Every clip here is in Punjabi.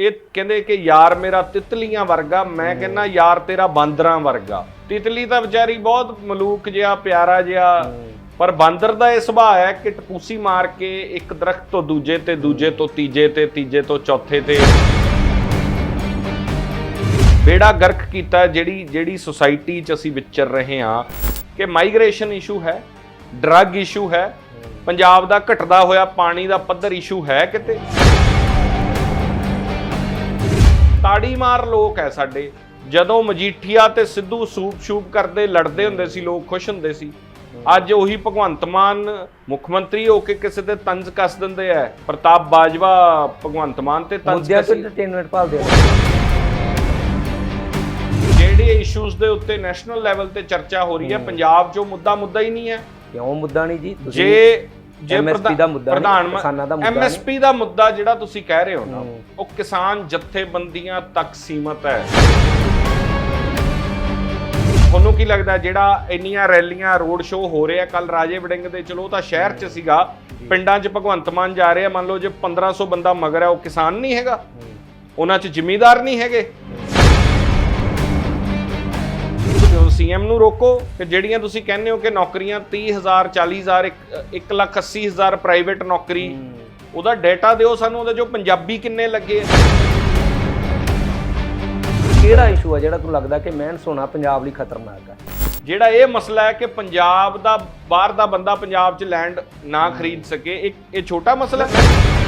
ਇਹ ਕਹਿੰਦੇ ਕਿ ਯਾਰ ਮੇਰਾ ਤਿਤਲੀਆਂ ਵਰਗਾ ਮੈਂ ਕਹਿੰਦਾ ਯਾਰ ਤੇਰਾ ਬਾਂਦਰਾਂ ਵਰਗਾ। ਤਿਤਲੀ ਤਾਂ ਵਿਚਾਰੀ ਬਹੁਤ ਮਲੂਕ ਜਿਹਾ ਪਿਆਰਾ ਜਿਹਾ ਪਰ ਬਾਂਦਰ ਦਾ ਇਹ ਸੁਭਾਅ ਹੈ ਕਿ ਟਪੂਸੀ ਮਾਰ ਕੇ ਇੱਕ ਦਰਖਤ ਤੋਂ ਦੂਜੇ ਤੇ ਦੂਜੇ ਤੋਂ ਤੀਜੇ ਤੇ ਤੀਜੇ ਤੋਂ ਚੌਥੇ ਤੇ ਬੇੜਾ ਗਰਕ ਕੀਤਾ ਜਿਹੜੀ ਜਿਹੜੀ ਸੁਸਾਇਟੀ 'ਚ ਅਸੀਂ ਵਿਚਰ ਰਹੇ ਹਾਂ ਕਿ ਮਾਈਗ੍ਰੇਸ਼ਨ ਇਸ਼ੂ ਹੈ ਡਰੱਗ ਇਸ਼ੂ ਹੈ ਪੰਜਾਬ ਦਾ ਘਟਦਾ ਹੋਇਆ ਪਾਣੀ ਦਾ ਪੱਧਰ ਇਸ਼ੂ ਹੈ ਕਿਤੇ? ਤਾੜੀ ਮਾਰ ਲੋਕ ਹੈ ਸਾਡੇ। ਜਦੋਂ ਮਜੀਠੀਆ ਤੇ ਸਿੱਧੂ ਸੂਪ ਸ਼ੂਪ ਕਰਦੇ ਲੜਦੇ ਹੁੰਦੇ ਸੀ ਲੋਕ ਖੁਸ਼ ਹੁੰਦੇ ਸੀ। ਅੱਜ ਉਹੀ ਭਗਵੰਤ ਮਾਨ ਮੁੱਖ ਮੰਤਰੀ ਹੋ ਕੇ ਕਿਸੇ ਤੇ ਤੰਜ ਕੱਸ ਦਿੰਦੇ ਆ। ਪ੍ਰਤਾਪ ਬਾਜਵਾ ਭਗਵੰਤ ਮਾਨ ਤੇ ਤੰਜ ਮੁੱਦਿਆਂ ਤੋਂ ਕੱਸੀ। ਐਂਟਰਟੇਨਮੈਂਟ ਭਾਲਦੇ ਆ। ਜਿਹੜੇ ਇਸ਼ੂਜ਼ ਦੇ ਉੱਤੇ ਨੈਸ਼ਨਲ ਲੈਵਲ ਤੇ ਚਰਚਾ ਹੋ ਰਹੀ ਹੈ ਪੰਜਾਬ 'ਚ ਮੁੱਦਾ ਮੁੱਦਾ ਹੀ ਨਹੀਂ ਹੈ। ਕਿਉਂ ਮੁੱਦਾ ਨਹੀਂ ਜੀ? ਜੇ ਜੇ ਪ੍ਰਧਾ- ਦਾ ਮੁੱਦਾ ਨਹੀਂ, ਪ੍ਰਧਾਨ ਕਿਸਾਨਾਂ ਦਾ ਮੁੱਦਾ ਨਹੀਂ। ਐਮਐਸਪੀ ਦਾ ਮੁੱਦਾ ਜਿਹੜਾ ਤੁਸੀਂ ਕਹਿ ਰਹੇ ਹੋ ਨਾ ਹੂੰ। ਉਹ ਕਿਸਾਨ ਜਥੇਬੰਦੀਆਂ ਤੱਕ ਸੀਮਤ ਹੈ। ਤੁਹਾਨੂੰ ਕੀ ਲੱਗਦਾ ਜਿਹੜਾ ਇੰਨੀਆਂ ਰੈਲੀਆਂ ਰੋਡ ਸ਼ੋਅ ਹੋ ਰਹੇ ਆ ਕੱਲ ਰਾਜੇ ਵੜਿੰਗ ਦੇ ਚਲੋ ਉਹ ਤਾਂ ਸ਼ਹਿਰ 'ਚ ਸੀਗਾ ਪਿੰਡਾਂ 'ਚ ਭਗਵੰਤ ਮਾਨ ਜਾ ਰਹੇ ਮੰਨ ਲਓ ਜੇ 1500 ਬੰਦਾ ਮਗਰ ਹੈ ਉਹ ਕਿਸਾਨ ਨਹੀਂ ਹੈਗਾ। ਉਹਨਾਂ 'ਚ ਜ਼ਿਮੀਂਦਾਰ ਨਹੀਂ ਹੈਗੇ। ਸੀਐਮ ਨੂੰ ਰੋਕੋ ਕਿ ਜਿਹੜੀਆਂ ਤੁਸੀਂ ਕਹਿੰਦੇ ਹੋ ਕਿ ਨੌਕਰੀਆਂ 30000 40000 1 ਲੱਖ 80000 ਪ੍ਰਾਈਵੇਟ ਨੌਕਰੀ ਉਹਦਾ ਡਾਟਾ ਦਿਓ ਸਾਨੂੰ ਉਹਦੇ ਜੋ ਪੰਜਾਬੀ ਕਿੰਨੇ ਲੱਗੇ? ਕਿਹੜਾ ਇਸ਼ੂ ਆ ਜਿਹੜਾ ਤੁਹਾਨੂੰ ਲੱਗਦਾ ਕਿ ਮਹਿਨ ਸੋਨਾ ਪੰਜਾਬ ਲਈ ਖਤਰਨਾਕ ਹੈ ਜਿਹੜਾ ਇਹ ਮਸਲਾ ਹੈ ਕਿ ਪੰਜਾਬ ਦਾ ਬਾਹਰ ਦਾ ਬੰਦਾ ਪੰਜਾਬ 'ਚ ਲੈਂਡ ਨਾ ਖਰੀਦ ਸਕੇ ਇੱਕ ਇਹ ਛੋਟਾ ਮਸਲਾ ਹੈ?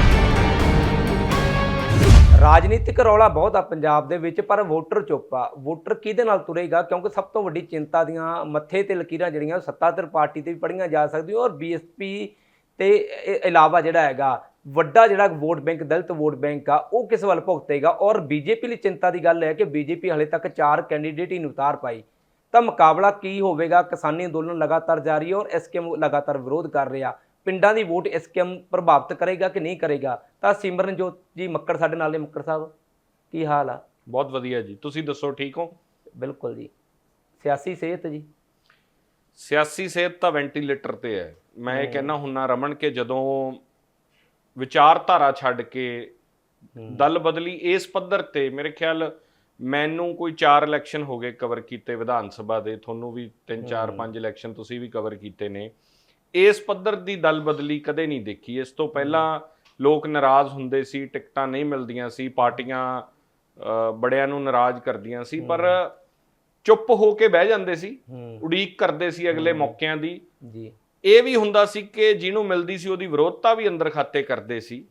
ਰਾਜਨੀਤਿਕ ਰੌਲਾ ਬਹੁਤ ਆ ਪੰਜਾਬ ਦੇ ਵਿੱਚ, ਪਰ ਵੋਟਰ ਚੁੱਪ ਆ। ਵੋਟਰ ਕਿਹਦੇ ਨਾਲ ਤੁਰੇਗਾ? ਕਿਉਂਕਿ ਸਭ ਤੋਂ ਵੱਡੀ ਚਿੰਤਾ ਦੀਆਂ ਮੱਥੇ ਤੇ ਲਕੀਰਾਂ ਜਿਹੜੀਆਂ, ਉਹ ਸੱਤਾਧਰ ਪਾਰਟੀ ਤੇ ਵੀ ਪੜੀਆਂ ਜਾ ਸਕਦੀਆਂ ਔਰ ਬੀਐਸਪੀ ਤੇ ਇ- ਇਲਾਵਾ ਜਿਹੜਾ ਹੈਗਾ, ਵੱਡਾ ਜਿਹੜਾ ਵੋਟ ਬੈਂਕ, ਦਲਿਤ ਵੋਟ ਬੈਂਕ ਆ, ਉਹ ਕਿਸ ਵੱਲ ਭੁਗਤੇਗਾ? ਔਰ ਬੀਜੇਪੀ ਲਈ ਚਿੰਤਾ ਦੀ ਗੱਲ ਹੈ ਕਿ ਬੀਜੇਪੀ ਹਲੇ ਤੱਕ ਚਾਰ ਕੈਂਡੀਡੇਟ ਹੀ ਨਹੀਂ ਉਤਾਰ ਪਾਈ। ਤਾਂ ਮੁਕਾਬਲਾ ਕੀ ਹੋਵੇਗਾ? ਕਿਸਾਨੀ ਅੰਦੋਲਨ ਲਗਾਤਾਰ ਜਾਰੀ ਹੈ ਔਰ ਐਸਕੇਐਮ ਲਗਾਤਾਰ ਵਿਰੋਧ ਕਰ ਰਿਹਾ। ਪਿੰਡਾਂ ਦੀ ਵੋਟ ਐਸਕੇਐਮ ਪ੍ਰਭਾਵਿਤ ਕਰੇਗਾ ਕਿ ਨਹੀਂ ਕਰੇਗਾ? ਤਾਂ ਸਿਮਰਨਜੋਤ ਜੀ ਮੱਕੜ ਸਾਡੇ ਨਾਲ ਨੇ ਮੱਕੜ ਸਾਹਿਬ। ਕੀ ਹਾਲ ਆ? ਬਹੁਤ ਵਧੀਆ ਜੀ। ਤੁਸੀਂ ਦੱਸੋ ਠੀਕ ਹੋ? ਬਿਲਕੁਲ ਜੀ। ਸਿਆਸੀ ਸਿਹਤ ਜੀ। ਸਿਆਸੀ ਸਿਹਤ ਤਾਂ ਵੈਂਟੀਲੇਟਰ ਤੇ ਹੈ। ਮੈਂ ਇਹ ਕਹਿਣਾ ਹੁੰਨਾ ਰਮਨ ਕੇ ਜਦੋਂ ਵਿਚਾਰਧਾਰਾ ਛੱਡ ਕੇ ਦਲ ਬਦਲੀ ਇਸ ਪੱਧਰ ਤੇ ਮੇਰੇ ਖਿਆਲ ਮੈਨੂੰ ਕੋਈ 4 ਇਲੈਕਸ਼ਨ ਹੋ ਗਏ ਕਵਰ ਕੀਤੇ ਵਿਧਾਨ ਸਭਾ ਦੇ। ਤੁਹਾਨੂੰ ਵੀ 3 4 5 ਇਲੈਕਸ਼ਨ ਤੁਸੀਂ ਵੀ ਕਵਰ ਕੀਤੇ ਨੇ। ਇਸ ਪੱਧਰ ਦੀ ਦਲ ਬਦਲੀ ਕਦੇ ਨਹੀਂ ਦੇਖੀ। ਇਸ ਤੋਂ ਪਹਿਲਾਂ ਲੋਕ ਨਾਰਾਜ਼ ਹੁੰਦੇ ਸੀ ਟਿਕਟਾਂ ਨਹੀਂ ਮਿਲਦੀਆਂ ਸੀ ਪਾਰਟੀਆਂ ਬੜਿਆਂ ਨੂੰ ਨਾਰਾਜ਼ ਕਰਦੀਆਂ ਸੀ ਪਰ ਚੁੱਪ ਹੋ ਕੇ ਬਹਿ ਜਾਂਦੇ ਸੀ ਉਡੀਕ ਕਰਦੇ ਸੀ ਅਗਲੇ ਮੌਕਿਆਂ ਦੀ। ਜੀ। ਇਹ ਵੀ ਹੁੰਦਾ ਸੀ ਕਿ ਜਿਹਨੂੰ ਮਿਲਦੀ ਸੀ ਉਹਦੀ ਵਿਰੋਧਤਾ ਵੀ ਅੰਦਰ ਖਾਤੇ ਕਰਦੇ ਸੀ।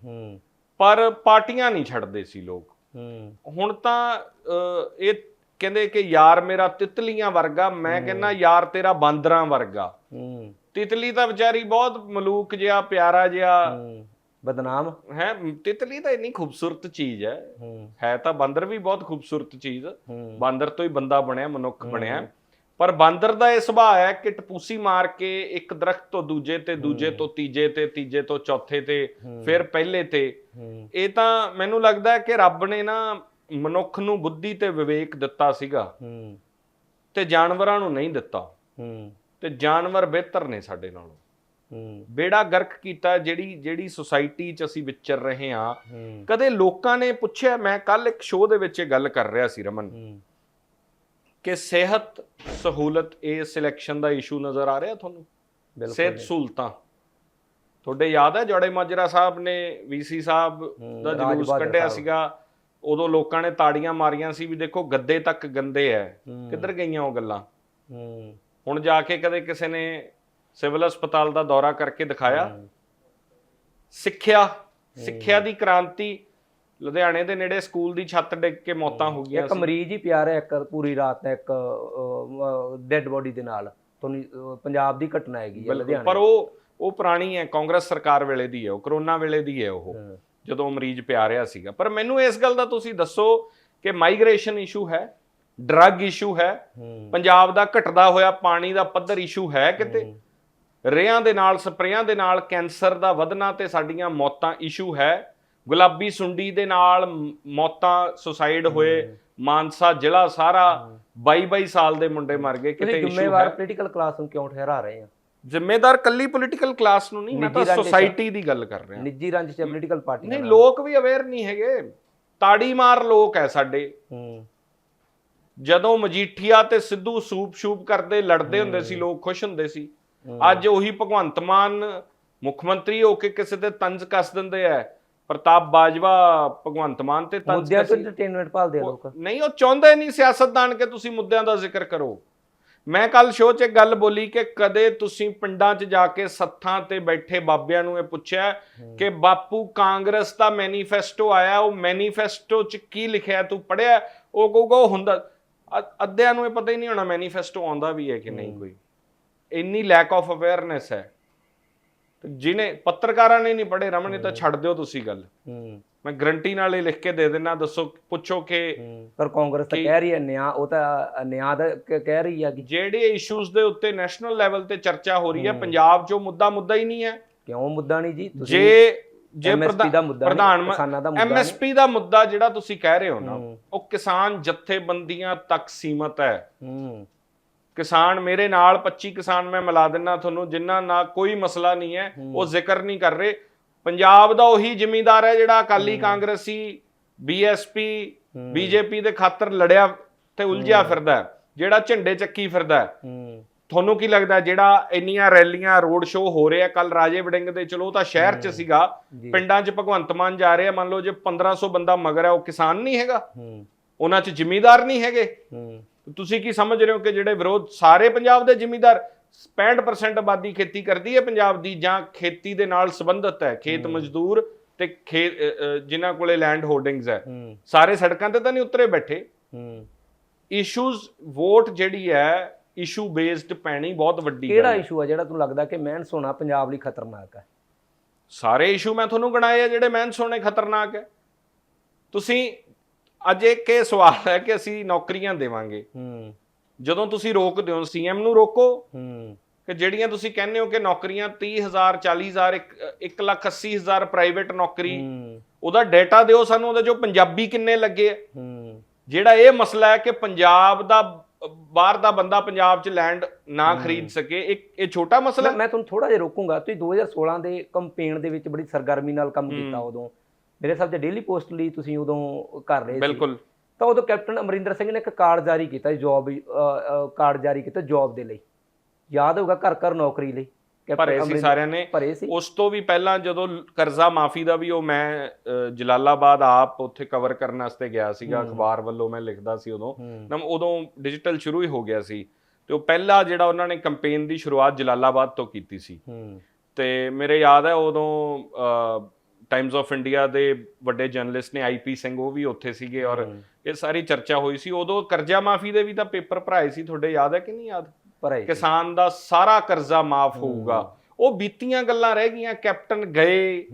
ਪਰ ਪਾਰਟੀਆਂ ਨਹੀਂ ਛੱਡਦੇ ਸੀ ਲੋਕ। ਹੁਣ ਤਾਂ ਇਹ ਕਹਿੰਦੇ ਕਿ ਯਾਰ ਮੇਰਾ ਤਿਤਲੀਆਂ ਵਰਗਾ ਮੈਂ ਕਹਿੰਦਾ ਯਾਰ ਤੇਰਾ ਬਾਂਦਰਾਂ ਵਰਗਾ। ਤਿਤਲੀ ਤਾਂ ਵਿਚਾਰੀ ਬਹੁਤ ਮਲੂਕ ਜਿਹਾ ਪਿਆਰਾ ਜਿਹਾ। ਬਦਨਾਮ। ਹੈ ਤਿਤਲੀ ਤਾਂ ਇੰਨੀ ਖੂਬਸੂਰਤ ਚੀਜ਼ ਹੈ। ਹੂੰ। ਤਾਂ ਬਾਂਦਰ ਵੀ ਬਹੁਤ ਖੂਬਸੂਰਤ ਚੀਜ਼। ਬਾਂਦਰ ਤੋਂ ਹੀ ਬੰਦਾ ਬਣਿਆ ਮਨੁੱਖ ਬਣਿਆ। ਪਰ ਬਾਂਦਰ ਦਾ ਇਹ ਸੁਭਾਅ ਹੈ ਕਿ ਟਪੂਸੀ ਮਾਰ ਕੇ ਇੱਕ ਦਰਖਤ ਤੋਂ ਦੂਜੇ ਤੇ ਦੂਜੇ ਤੋਂ ਤੀਜੇ ਤੇ ਤੀਜੇ ਤੋਂ ਚੌਥੇ ਤੇ ਫਿਰ ਪਹਿਲੇ ਤੇ। ਇਹ ਤਾਂ ਮੈਨੂੰ ਲੱਗਦਾ ਹੈ ਕਿ ਰੱਬ ਨੇ ਨਾ ਮਨੁੱਖ ਨੂੰ ਬੁੱਧੀ ਤੇ ਵਿਵੇਕ ਦਿੱਤਾ ਸੀਗਾ। ਤੇ ਜਾਨਵਰਾਂ ਨੂੰ ਨਹੀਂ ਦਿੱਤਾ। ਤੇ ਜਾਨਵਰ ਬਿਹਤਰ ਨੇ ਸਾਡੇ ਨਾਲੋਂ। ਹੂੰ। ਬੇੜਾ ਗਰਕ ਕੀਤਾ ਜਿਹੜੀ ਜਿਹੜੀ ਸੁਸਾਇਟੀ 'ਚ ਅਸੀਂ ਵਿਚਰ ਰਹੇ ਹਾਂ। ਹੂੰ। ਕਦੇ ਲੋਕਾਂ ਨੇ ਪੁੱਛਿਆ ਮੈਂ ਕੱਲ ਇੱਕ ਸ਼ੋਅ ਦੇ ਵਿੱਚ ਇਹ ਗੱਲ ਕਰ ਰਿਹਾ ਸੀ ਰਮਨ। ਕਿ ਸਿਹਤ ਸਹੂਲਤ ਇਹ ਸਿਲੈਕਸ਼ਨ ਦਾ ਇਸ਼ੂ ਨਜ਼ਰ ਆ ਰਿਹਾ ਤੁਹਾਨੂੰ? ਬਿਲਕੁਲ ਸਿਹਤ ਸਹੂਲਤਾਂ। ਤੁਹਾਡੇ ਯਾਦ ਹੈ ਜੋੜੇ ਮਾਜਰਾ ਸਾਹਿਬ ਨੇ ਵੀਸੀ ਸਾਹਿਬ ਦਾ ਜਲੂਸ ਕੱਢਿਆ। ਸੀਗਾ। ਉਦੋਂ ਲੋਕਾਂ ਨੇ ਤਾੜੀਆਂ ਮਾਰੀਆਂ ਸੀ ਵੀ ਦੇਖੋ ਗੱਦੇ ਤੱਕ ਗੰਦੇ ਐ। ਕਿੱਧਰ ਗਈਆਂ ਉਹ ਗੱਲਾਂ? ਹੂੰ। ਹੁਣ ਜਾ ਕੇ ਕਦੇ ਕਿਸੇ ਨੇ ਸਿਵਲ ਹਸਪਤਾਲ ਦਾ ਦੌਰਾ ਕਰਕੇ ਦਿਖਾਇਆ। ਸਿੱਖਿਆ ਸਿੱਖਿਆ ਦੀ ਕ੍ਰਾਂਤੀ ਲੁਧਿਆਣੇ ਦੇ ਨੇੜੇ ਸਕੂਲ ਦੀ ਛੱਤ ਡਿੱਗ ਕੇ ਮੌਤਾਂ ਹੋ। ਗਈਆਂ ਇੱਕ ਮਰੀਜ਼ ਹੀ ਪਿਆ ਰਿਹਾ ਇੱਕ ਪੂਰੀ ਰਾਤ ਇੱਕ ਡੈੱਡ ਬੋਡੀ ਦੇ ਨਾਲ। ਤੁਹਾਨੂੰ ਪੰਜਾਬ ਦੀ ਘਟਨਾ ਹੈਗੀ ਹੈ ਲੁਧਿਆਣੇ ਪਰ ਉਹ ਉਹ ਪੁਰਾਣੀ ਹੈ ਕਾਂਗਰਸ ਸਰਕਾਰ ਵੇਲੇ ਦੀ ਹੈ ਉਹ ਕਰੋਨਾ ਵੇਲੇ ਦੀ ਹੈ ਉਹ। ਜਦੋਂ ਮਰੀਜ਼ ਪਿਆ ਰਿਹਾ ਸੀਗਾ। ਪਰ ਮੈਨੂੰ ਇਸ ਗੱਲ ਦਾ ਤੁਸੀਂ ਦੱਸੋ ਕਿ ਮਾਈਗ੍ਰੇਸ਼ਨ ਇਸ਼ੂ ਹੈ ਡਰੱਗ ਇਸ਼ੂ ਹੈ ਪੰਜਾਬ ਦਾ ਘਟਦਾ ਹੋਇਆ ਪਾਣੀ ਦਾ ਪੱਧਰ ਇਸ਼ੂ ਹੈ ਕਿਤੇ। ਰੇਹਾਂ ਦੇ ਨਾਲ ਸਪਰੇਆਂ ਦੇ ਨਾਲ ਕੈਂਸਰ ਦਾ ਵਧਣਾ ਤੇ ਸਾਡੀਆਂ ਮੌਤਾਂ ਇਸ਼ੂ ਹੈ। ਗੁਲਾਬੀ ਸੁੰਡੀ ਦੇ ਨਾਲ ਮੌਤਾਂ ਸੁਸਾਈਡ ਹੋਏ ਮਾਨਸਾ ਜ਼ਿਲ੍ਹਾ ਸਾਰਾ 22 22 ਸਾਲ ਦੇ ਮੁੰਡੇ ਮਰ ਗਏ ਕਿਤੇ ਇਸ਼ੂ ਜ਼ਿੰਮੇਵਾਰ ਹੈ ਪੋਲੀਟੀਕਲ ਕਲਾਸ ਨੂੰ ਕਿਉਂ ਠਹਿਰਾ ਰਹੇ ਆ ਜ਼ਿੰਮੇਦਾਰ ਕੱਲੀ ਪੋਲੀਟੀਕਲ ਕਲਾਸ ਨੂੰ ਨਹੀਂ ਮੈਂ ਤਾਂ ਸੋਸਾਇਟੀ ਦੀ ਗੱਲ ਕਰ ਰਿਹਾ। ਨਿੱਜੀ ਰੰਜ ਚ ਪੋਲੀਟੀਕਲ ਪਾਰਟੀ ਨਹੀਂ ਲੋਕ ਵੀ ਅਵੇਅਰ ਨਹੀਂ ਹੈਗੇ। ਤਾੜੀ ਮਾਰ ਲੋਕ ਹੈ ਸਾਡੇ। ਹੂੰ। ਜਦੋਂ ਮਜੀਠੀਆ ਤੇ ਸਿੱਧੂ ਸੂਪ ਸ਼ੂਪ ਕਰਦੇ ਲੜਦੇ ਹੁੰਦੇ ਸੀ ਲੋਕ ਖੁਸ਼ ਹੁੰਦੇ ਸੀ। ਅੱਜ ਉਹੀ ਭਗਵੰਤ ਮਾਨ ਮੁੱਖ ਮੰਤਰੀ ਹੋ ਕੇ ਕਿਸੇ ਤੇ ਤੰਜ ਕੱਸ ਦਿੰਦੇ ਆ। ਪ੍ਰਤਾਪ ਬਾਜਵਾ ਭਗਵੰਤ ਮਾਨ ਤੇ ਤੰਜ ਮੁੱਦਿਆਂ ਤੋਂ ਐਂਟਰਟੇਨਮੈਂਟ ਭਾਲਦੇ ਆ ਲੋਕ। ਨਹੀਂ ਉਹ ਚਾਹੁੰਦੇ ਨਹੀਂ ਸਿਆਸਤਦਾਨ ਕਿ ਤੁਸੀਂ ਮੁੱਦਿਆਂ ਦਾ ਜ਼ਿਕਰ ਕਰੋ। ਮੈਂ ਕੱਲ ਸ਼ੋਅ 'ਚ ਇੱਕ ਗੱਲ ਬੋਲੀ ਕਿ ਕਦੇ ਤੁਸੀਂ ਪਿੰਡਾਂ 'ਚ ਜਾ ਕੇ ਸੱਥਾਂ ਤੇ ਬੈਠੇ ਬਾਬਿਆਂ ਨੂੰ ਇਹ ਪੁੱਛਿਆ ਕਿ ਬਾਪੂ ਕਾਂਗਰਸ ਦਾ ਮੈਨੀਫੈਸਟੋ ਆਇਆ ਉਹ ਮੈਨੀਫੈਸਟੋ 'ਚ ਕੀ ਲਿਖਿਆ ਤੂੰ ਪੜਿਆ ਉਹ ਕਹੂਗਾ ਉਹ ਹੁੰਦਾ ਅੱਧਿਆਂ ਨੂੰ ਇਹ ਪਤਾ ਹੀ ਨਹੀਂ ਹੋਣਾ ਮੈਨੀਫੈਸਟੋ ਆਉਂਦਾ ਵੀ ਹੈ ਕਿ ਨਹੀਂ। ਕੋਈ ਇੰਨੀ ਲੈਕ ਆਫ ਅਵੇਅਰਨੈਸ ਹੈ। ਤੇ ਜਿਹਨੇ ਪੱਤਰਕਾਰਾਂ ਨੇ ਨਹੀਂ ਪੜੇ ਰਮਨ ਨੇ ਤਾਂ ਛੱਡ ਦਿਓ ਤੁਸੀਂ ਗੱਲ। ਮੈਂ ਗਰੰਟੀ ਨਾਲ ਇਹ ਲਿਖ ਕੇ ਦੇ ਦੇਣਾ ਦੱਸੋ ਪੁੱਛੋ ਕਿ। ਪਰ ਕਾਂਗਰਸ ਤਾਂ ਕਹਿ ਰਹੀ ਹੈ ਨਿਆਂ ਉਹ ਤਾਂ ਨਿਆਂ ਦਾ ਕਹਿ ਰਹੀ ਹੈ ਕਿ ਜਿਹੜੇ ਇਸ਼ੂਜ਼ ਦੇ ਉੱਤੇ ਨੈਸ਼ਨਲ ਲੈਵਲ ਤੇ ਚਰਚਾ ਹੋ ਰਹੀ ਹੈ ਪੰਜਾਬ 'ਚ ਮੁੱਦਾ ਮੁੱਦਾ ਹੀ ਨਹੀਂ ਹੈ। ਕਿਉਂ ਮੁੱਦਾ ਨਹੀਂ ਜੀ? ਜੇ ਜੇ ਪ੍ਰਧਾਨ ਕਿਸਾਨਾਂ ਦਾ ਮੁੱਦਾ। ਐਮਐਸਪੀ ਦਾ ਮੁੱਦਾ ਜਿਹੜਾ ਤੁਸੀਂ ਕਹਿ ਰਹੇ ਹੋ ਨਾ। ਉਹ ਕਿਸਾਨ ਜਥੇਬੰਦੀਆਂ ਤੱਕ ਸੀਮਤ ਹੈ। ਹੂੰ। ਕਿਸਾਨ ਮੇਰੇ ਨਾਲ 25 ਕਿਸਾਨ ਮੈਂ ਮਿਲਾ ਦਿੰਨਾ ਤੁਹਾਨੂੰ ਜਿਨ੍ਹਾਂ ਨਾਲ ਕੋਈ ਮਸਲਾ ਨਹੀਂ ਹੈ ਉਹ ਜ਼ਿਕਰ ਨਹੀਂ ਕਰ ਰਹੇ। ਪੰਜਾਬ ਦਾ ਉਹੀ ਜ਼ਿਮੀਂਦਾਰ ਹੈ ਜਿਹੜਾ ਅਕਾਲੀ ਕਾਂਗਰਸੀ ਬੀਐਸਪੀ ਬੀਜੇਪੀ ਦੇ ਖਾਤਰ ਲੜਿਆ ਤੇ ਉਲਝਿਆ ਫਿਰਦਾ ਜਿਹੜਾ ਝੰਡੇ ਚੱਕੀ ਫਿਰਦਾ ਤੁਹਾਨੂੰ ਕੀ ਲੱਗਦਾ ਜਿਹੜਾ ਇੰਨੀਆਂ ਰੈਲੀਆਂ ਰੋਡ ਸ਼ੋਅ ਹੋ ਰਹੇ ਆ ਕੱਲ ਰਾਜੇ ਵੜਿੰਗ ਦੇ ਚਲੋ ਉਹ ਤਾਂ ਸ਼ਹਿਰ 'ਚ ਸੀਗਾ। ਪਿੰਡਾਂ 'ਚ ਭਗਵੰਤ ਮਾਨ ਜਾ ਰਹੇ ਮੰਨ ਲਓ ਜੇ 1500 ਬੰਦਾ ਮਗਰ ਹੈ ਉਹ ਕਿਸਾਨ ਨਹੀਂ ਹੈਗਾ। ਹੂੰ। ਉਹਨਾਂ 'ਚ ਜ਼ਿਮੀਂਦਾਰ ਨਹੀਂ ਹੈਗੇ। ਹੂੰ। ਤੁਸੀਂ ਕੀ ਸਮਝ ਰਹੇ ਹੋ ਕਿ ਜਿਹੜੇ ਵਿਰੋਧ ਸਾਰੇ ਪੰਜਾਬ ਦੇ ਜ਼ਿਮੀਂਦਾਰ 65% ਆਬਾਦੀ ਖੇਤੀ ਕਰਦੀ ਹੈ ਪੰਜਾਬ ਦੀ ਜਾਂ ਖੇਤੀ ਦੇ ਨਾਲ ਸੰਬੰਧਿਤ ਹੈ? ਖੇਤ ਮਜ਼ਦੂਰ ਤੇ ਖੇਤ ਜਿਨ੍ਹਾਂ ਕੋਲੇ ਲੈਂਡ ਹੋਲਡਿੰਗਸ ਹੈ। ਹੂੰ। ਸਾਰੇ ਸੜਕਾਂ ਤੇ ਤਾਂ ਨਹੀਂ ਉਤਰੇ ਬੈਠੇ। ਹੂੰ। ਇਸ਼ੂਜ਼ ਵੋਟ ਜਿਹੜੀ ਹੈ ਇਸ਼ੂ ਬੇਸਡ ਪੈਣੀ ਬਹੁਤ ਵੱਡੀ ਗੱਲ ਕਿਹੜਾ ਹੈ। ਇਸ਼ੂ ਆ ਜਿਹੜਾ ਤੁਹਾਨੂੰ ਲੱਗਦਾ ਕਿ ਮਹਿਨ ਸੋਨਾ ਪੰਜਾਬ ਲਈ ਖਤਰਨਾਕ ਹੈ? ਸਾਰੇ ਇਸ਼ੂ ਮੈਂ ਤੁਹਾਨੂੰ ਗਣਾਏ ਆ ਜਿਹੜੇ ਮੈਂ ਸੋਨੇ ਖਤਰਨਾਕ ਹੈ। ਤੁਸੀਂ ਅੱਜ ਇੱਕ ਇਹ ਸਵਾਲ ਹੈ ਕਿ ਅਸੀਂ ਨੌਕਰੀਆਂ ਦੇਵਾਂਗੇ। ਹੂੰ। ਜਦੋਂ ਤੁਸੀਂ ਰੋਕਦੇ ਹੋ ਸੀਐਮ ਨੂੰ ਰੋਕੋ। ਹੂੰ। ਕਿ ਜਿਹੜੀਆਂ ਤੁਸੀਂ ਕਹਿੰਦੇ ਹੋ ਕਿ ਨੌਕਰੀਆਂ 30000 40000 1 ਲੱਖ 80000 ਪ੍ਰਾਈਵੇਟ ਨੌਕਰੀ ਹੂੰ। ਉਹਦਾ ਡਾਟਾ ਦਿਓ ਸਾਨੂੰ ਉਹਦੇ ਜੋ ਪੰਜਾਬੀ ਕਿੰਨੇ ਲੱਗੇ ਆ? ਹੂੰ। ਜਿਹੜਾ ਇਹ ਮਸਲਾ ਹੈ ਕਿ ਪੰਜਾਬ ਦਾ ਬਾਹਰ ਦਾ ਬੰਦਾ ਪੰਜਾਬ 'ਚ ਲੈਂਡ ਨਾ ਖਰੀਦ ਸਕੇ ਇੱਕ ਇਹ ਛੋਟਾ ਮਸਲਾ ਮੈਂ ਤੁਹਾਨੂੰ ਥੋੜਾ ਜਿਹਾ ਰੋਕੂੰਗਾ ਤੁਸੀਂ 2016 ਦੇ ਕੰਪੇਨ ਦੇ ਵਿੱਚ ਬੜੀ ਸਰਗਰਮੀ ਨਾਲ ਕੰਮ ਕੀਤਾ ਉਦੋਂ। ਮੇਰੇ ਹਿਸਾਬ 'ਚ ਡੇਲੀ ਪੋਸਟ ਲਈ ਤੁਸੀਂ ਉਦੋਂ ਕਰ ਰਹੇ ਸੀ। ਬਿਲਕੁਲ। ਤਾਂ ਉਦੋਂ ਕੈਪਟਨ ਅਮਰਿੰਦਰ ਸਿੰਘ ਨੇ ਇੱਕ ਕਾਰਡ ਜਾਰੀ ਕੀਤਾ ਜੌਬ ਕਾਰਡ ਜਾਰੀ ਕੀਤਾ ਜੌਬ ਦੇ ਲਈ। ਯਾਦ ਹੋਊਗਾ ਘਰ ਘਰ ਨੌਕਰੀ ਲਈ। ਭਰੇ ਸੀ ਸਾਰਿਆਂ ਨੇ ਭਰੇ ਸੀ? ਉਸ ਤੋਂ ਵੀ ਪਹਿਲਾਂ ਜਦੋਂ ਕਰਜ਼ਾ ਮਾਫੀ ਦਾ ਵੀ ਉਹ ਮੈਂ ਜਲਾਲਾਬਾਦ ਆਪ ਉੱਥੇ ਕਵਰ ਕਰਨ ਵਾਸਤੇ ਗਿਆ ਸੀਗਾ ਅਖਬਾਰ ਵੱਲੋਂ ਮੈਂ ਲਿਖਦਾ ਸੀ ਉਦੋਂ। ਹੂੰ। ਨਾ ਉਦੋਂ ਡਿਜੀਟਲ ਸ਼ੁਰੂ ਹੀ ਹੋ ਗਿਆ ਸੀ। ਤੇ ਉਹ ਪਹਿਲਾ ਜਿਹੜਾ ਉਹਨਾਂ ਨੇ ਕੈਂਪੇਨ ਦੀ ਸ਼ੁਰੂਆਤ ਜਲਾਲਾਬਾਦ ਤੋਂ ਕੀਤੀ ਸੀ। ਤੇ ਮੇਰੇ ਯਾਦ ਹੈ ਉਦੋਂ ਟਾਈਮਜ਼ ਆਫ ਇੰਡੀਆ ਦੇ ਵੱਡੇ ਜਰਨਲਿਸਟ ਨੇ ਆਈਪੀ ਸਿੰਘ ਉਹ ਵੀ ਉੱਥੇ ਸੀਗੇ ਔਰ ਇਹ ਸਾਰੀ ਚਰਚਾ ਹੋਈ ਸੀ। ਉਦੋਂ ਕਰਜ਼ਾ ਮਾਫੀ ਦੇ ਵੀ ਤਾਂ ਪੇਪਰ ਭਰਾਏ ਸੀ। ਤੁਹਾਡੇ ਯਾਦ ਹੈ ਕਿ ਨਹੀਂ ਯਾਦ? ਭਰੇ। ਕਿਸਾਨ ਦਾ ਸਾਰਾ ਕਰਜ਼ਾ ਮਾਫ ਹੋਊਗਾ। ਉਹ ਬੀਤੀਆਂ ਗੱਲਾਂ ਰਹਿ ਗਈਆਂ ਕੈਪਟਨ ਗਏ।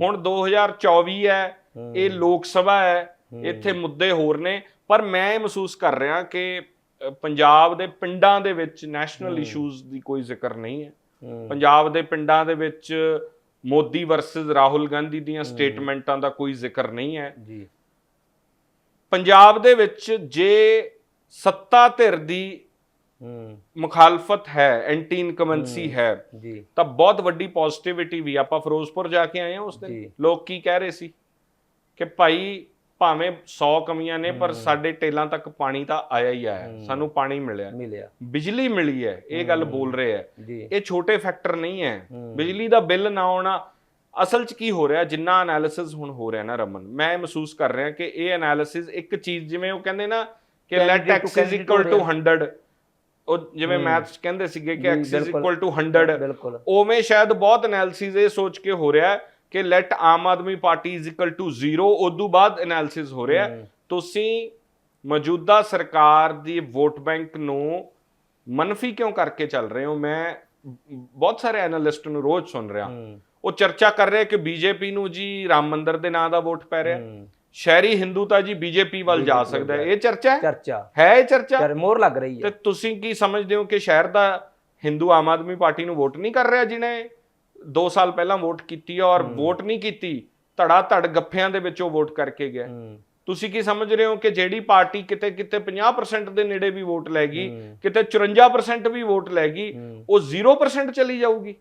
ਹੁਣ 2024 ਹੈ। ਇਹ ਲੋਕ ਸਭਾ ਹੈ ਇੱਥੇ ਮੁੱਦੇ ਹੋਰ ਨੇ। ਪਰ ਮੈਂ ਇਹ ਮਹਿਸੂਸ ਕਰ ਰਿਹਾ ਕਿ ਪੰਜਾਬ ਦੇ ਪਿੰਡਾਂ ਦੇ ਵਿੱਚ ਨੈਸ਼ਨਲ ਇਸ਼ੂਜ਼ ਦੀ ਕੋਈ ਜ਼ਿਕਰ ਨਹੀਂ ਹੈ। ਪੰਜਾਬ ਦੇ ਪਿੰਡਾਂ ਦੇ ਵਿੱਚ ਮੋਦੀ ਵਰਸਸ ਰਾਹੁਲ ਗਾਂਧੀ ਦੀਆਂ ਸਟੇਟਮੈਂਟਾਂ ਦਾ ਕੋਈ ਜ਼ਿਕਰ ਨਹੀਂ ਹੈ। ਜੀ। ਪੰਜਾਬ ਦੇ ਵਿੱਚ ਜੇ ਸੱਤਾ ਧਿਰ ਦੀ ਮੁਖਾਲਫਤ ਹੈ ਐਂਟੀ ਇਨਕਮੈਂਸੀ ਹੈ। ਜੀ। ਤਾਂ ਬਹੁਤ ਵੱਡੀ ਪੋਜ਼ਿਟਿਵਿਟੀ ਵੀ ਆਪਾਂ ਫਿਰੋਜ਼ਪੁਰ ਜਾ ਕੇ ਆਏ ਹਾਂ ਉਸ। ਦਿਨ। ਲੋਕ ਕੀ ਕਹਿ ਰਹੇ ਸੀ? ਕਿ ਭਾਈ ਭਾਵੇਂ 100 ਕਮੀਆਂ ਨੇ ਪਰ ਸਾਡੇ ਟੇਲਾਂ ਤੱਕ ਪਾਣੀ ਤਾਂ ਆਇਆ ਹੀ ਆਇਆ। ਸਾਨੂੰ ਪਾਣੀ ਮਿਲਿਆ। ਮਿਲਿਆ। ਬਿਜਲੀ ਮਿਲੀ ਹੈ ਇਹ ਗੱਲ ਬੋਲ ਰਹੇ ਹੈ। ਇਹ ਛੋਟੇ ਫੈਕਟਰ ਨਹੀਂ ਹੈ। ਬਿਜਲੀ ਦਾ ਬਿੱਲ ਨਾ ਆਉਣਾ ਅਸਲ 'ਚ ਕੀ ਹੋ ਰਿਹਾ? ਜਿੰਨਾ ਐਨਾਲਿਸਿਸ ਹੁਣ ਹੋ ਰਿਹਾ ਨਾ ਰਮਨ ਮੈਂ ਇਹ ਮਹਿਸੂਸ ਕਰ ਰਿਹਾ ਕਿ ਇਹ ਐਨਾਲਿਸਿਸ ਇੱਕ ਚੀਜ਼ ਜਿਵੇਂ ਉਹ ਕਹਿੰਦੇ ਨਾ ਕਿ ਲੈਟ equal ਹੋ to 100 ਉਹ ਜਿਵੇਂ ਮੈਥਸ ਕਹਿੰਦੇ ਸੀਗੇ ਕਿ x is ਬਿਲਕੁਲ। equal to 100 ਬਿਲਕੁਲ। ਉਵੇਂ ਸ਼ਾਇਦ ਬਹੁਤ ਐਨਾਲਿਸਿਸ ਇਹ ਸੋਚ ਕੇ ਹੋ ਰਿਹਾ ਕਿ let Aam Aadmi party is equal to 0 ਉਦੋਂ ਬਾਅਦ ਐਨਾਲਿਸਿਸ ਹੋ ਰਿਹਾ। ਤੁਸੀਂ ਮੌਜੂਦਾ ਸਰਕਾਰ ਦੀ ਵੋਟ ਬੈਂਕ ਨੂੰ ਮਨਫੀ ਕਿਉਂ ਕਰਕੇ ਚੱਲ ਰਹੇ ਹੋ? ਮੈਂ ਬਹੁਤ ਸਾਰੇ ਐਨਾਲਿਸਟ ਨੂੰ ਰੋਜ਼ ਸੁਣ ਰਿਹਾ। ਉਹ ਚਰਚਾ ਕਰ ਰਹੇ ਕਿ ਬੀਜੇਪੀ ਨੂੰ ਜੀ ਰਾਮ ਮੰਦਿਰ ਦੇ ਨਾਂ ਦਾ ਵੋਟ ਪੈ ਰਿਹਾ। ਸ਼ਹਿਰੀ ਹਿੰਦੂ ਤਾਂ ਜੀ ਬੀਜੇਪੀ ਵੱਲ ਜਾ ਸਕਦਾ ਹੈ। ਇਹ ਚਰਚਾ ਹੈ? ਚਰਚਾ। ਹੈ ਇਹ ਚਰਚਾ? ਚਰ ਮੋਹਰ ਲੱਗ ਰਹੀ ਤੇ ਹੈ ਤੁਸੀਂ ਕੀ ਸਮਝਦੇ ਹੋ ਕਿ ਸ਼ਹਿਰ ਦਾ ਹਿੰਦੂ ਆਮ ਆਦਮੀ ਪਾਰਟੀ ਨੂੰ ਵੋਟ ਨਹੀਂ ਕਰ ਰਿਹਾ ਜਿਨੇ 2 ਸਾਲ ਪਹਿਲਾਂ ਵੋਟ ਕੀਤੀ ਔਰ ਵੋਟ ਨਹੀਂ ਕੀਤੀ ਧੜਾ ਧੜ ਗੱਫਿਆਂ ਦੇ ਵਿੱਚ ਉਹ ਵੋਟ ਕਰਕੇ ਗਿਆ। ਹੂੰ। ਤੁਸੀਂ ਕੀ ਸਮਝ ਰਹੇ ਹੋ ਕਿ ਜਿਹੜੀ ਪਾਰਟੀ ਕਿਤੇ ਕਿਤੇ 50% ਦੇ ਨੇੜੇ ਵੀ ਵੋਟ ਲੈ ਗਈ ਹੂੰ। ਕਿਤੇ 54% ਵੀ ਵੋਟ ਲੈ ਗਈ ਹੂੰ। ਉਹ 0% ਚਲੀ ਜਾਊਗੀ।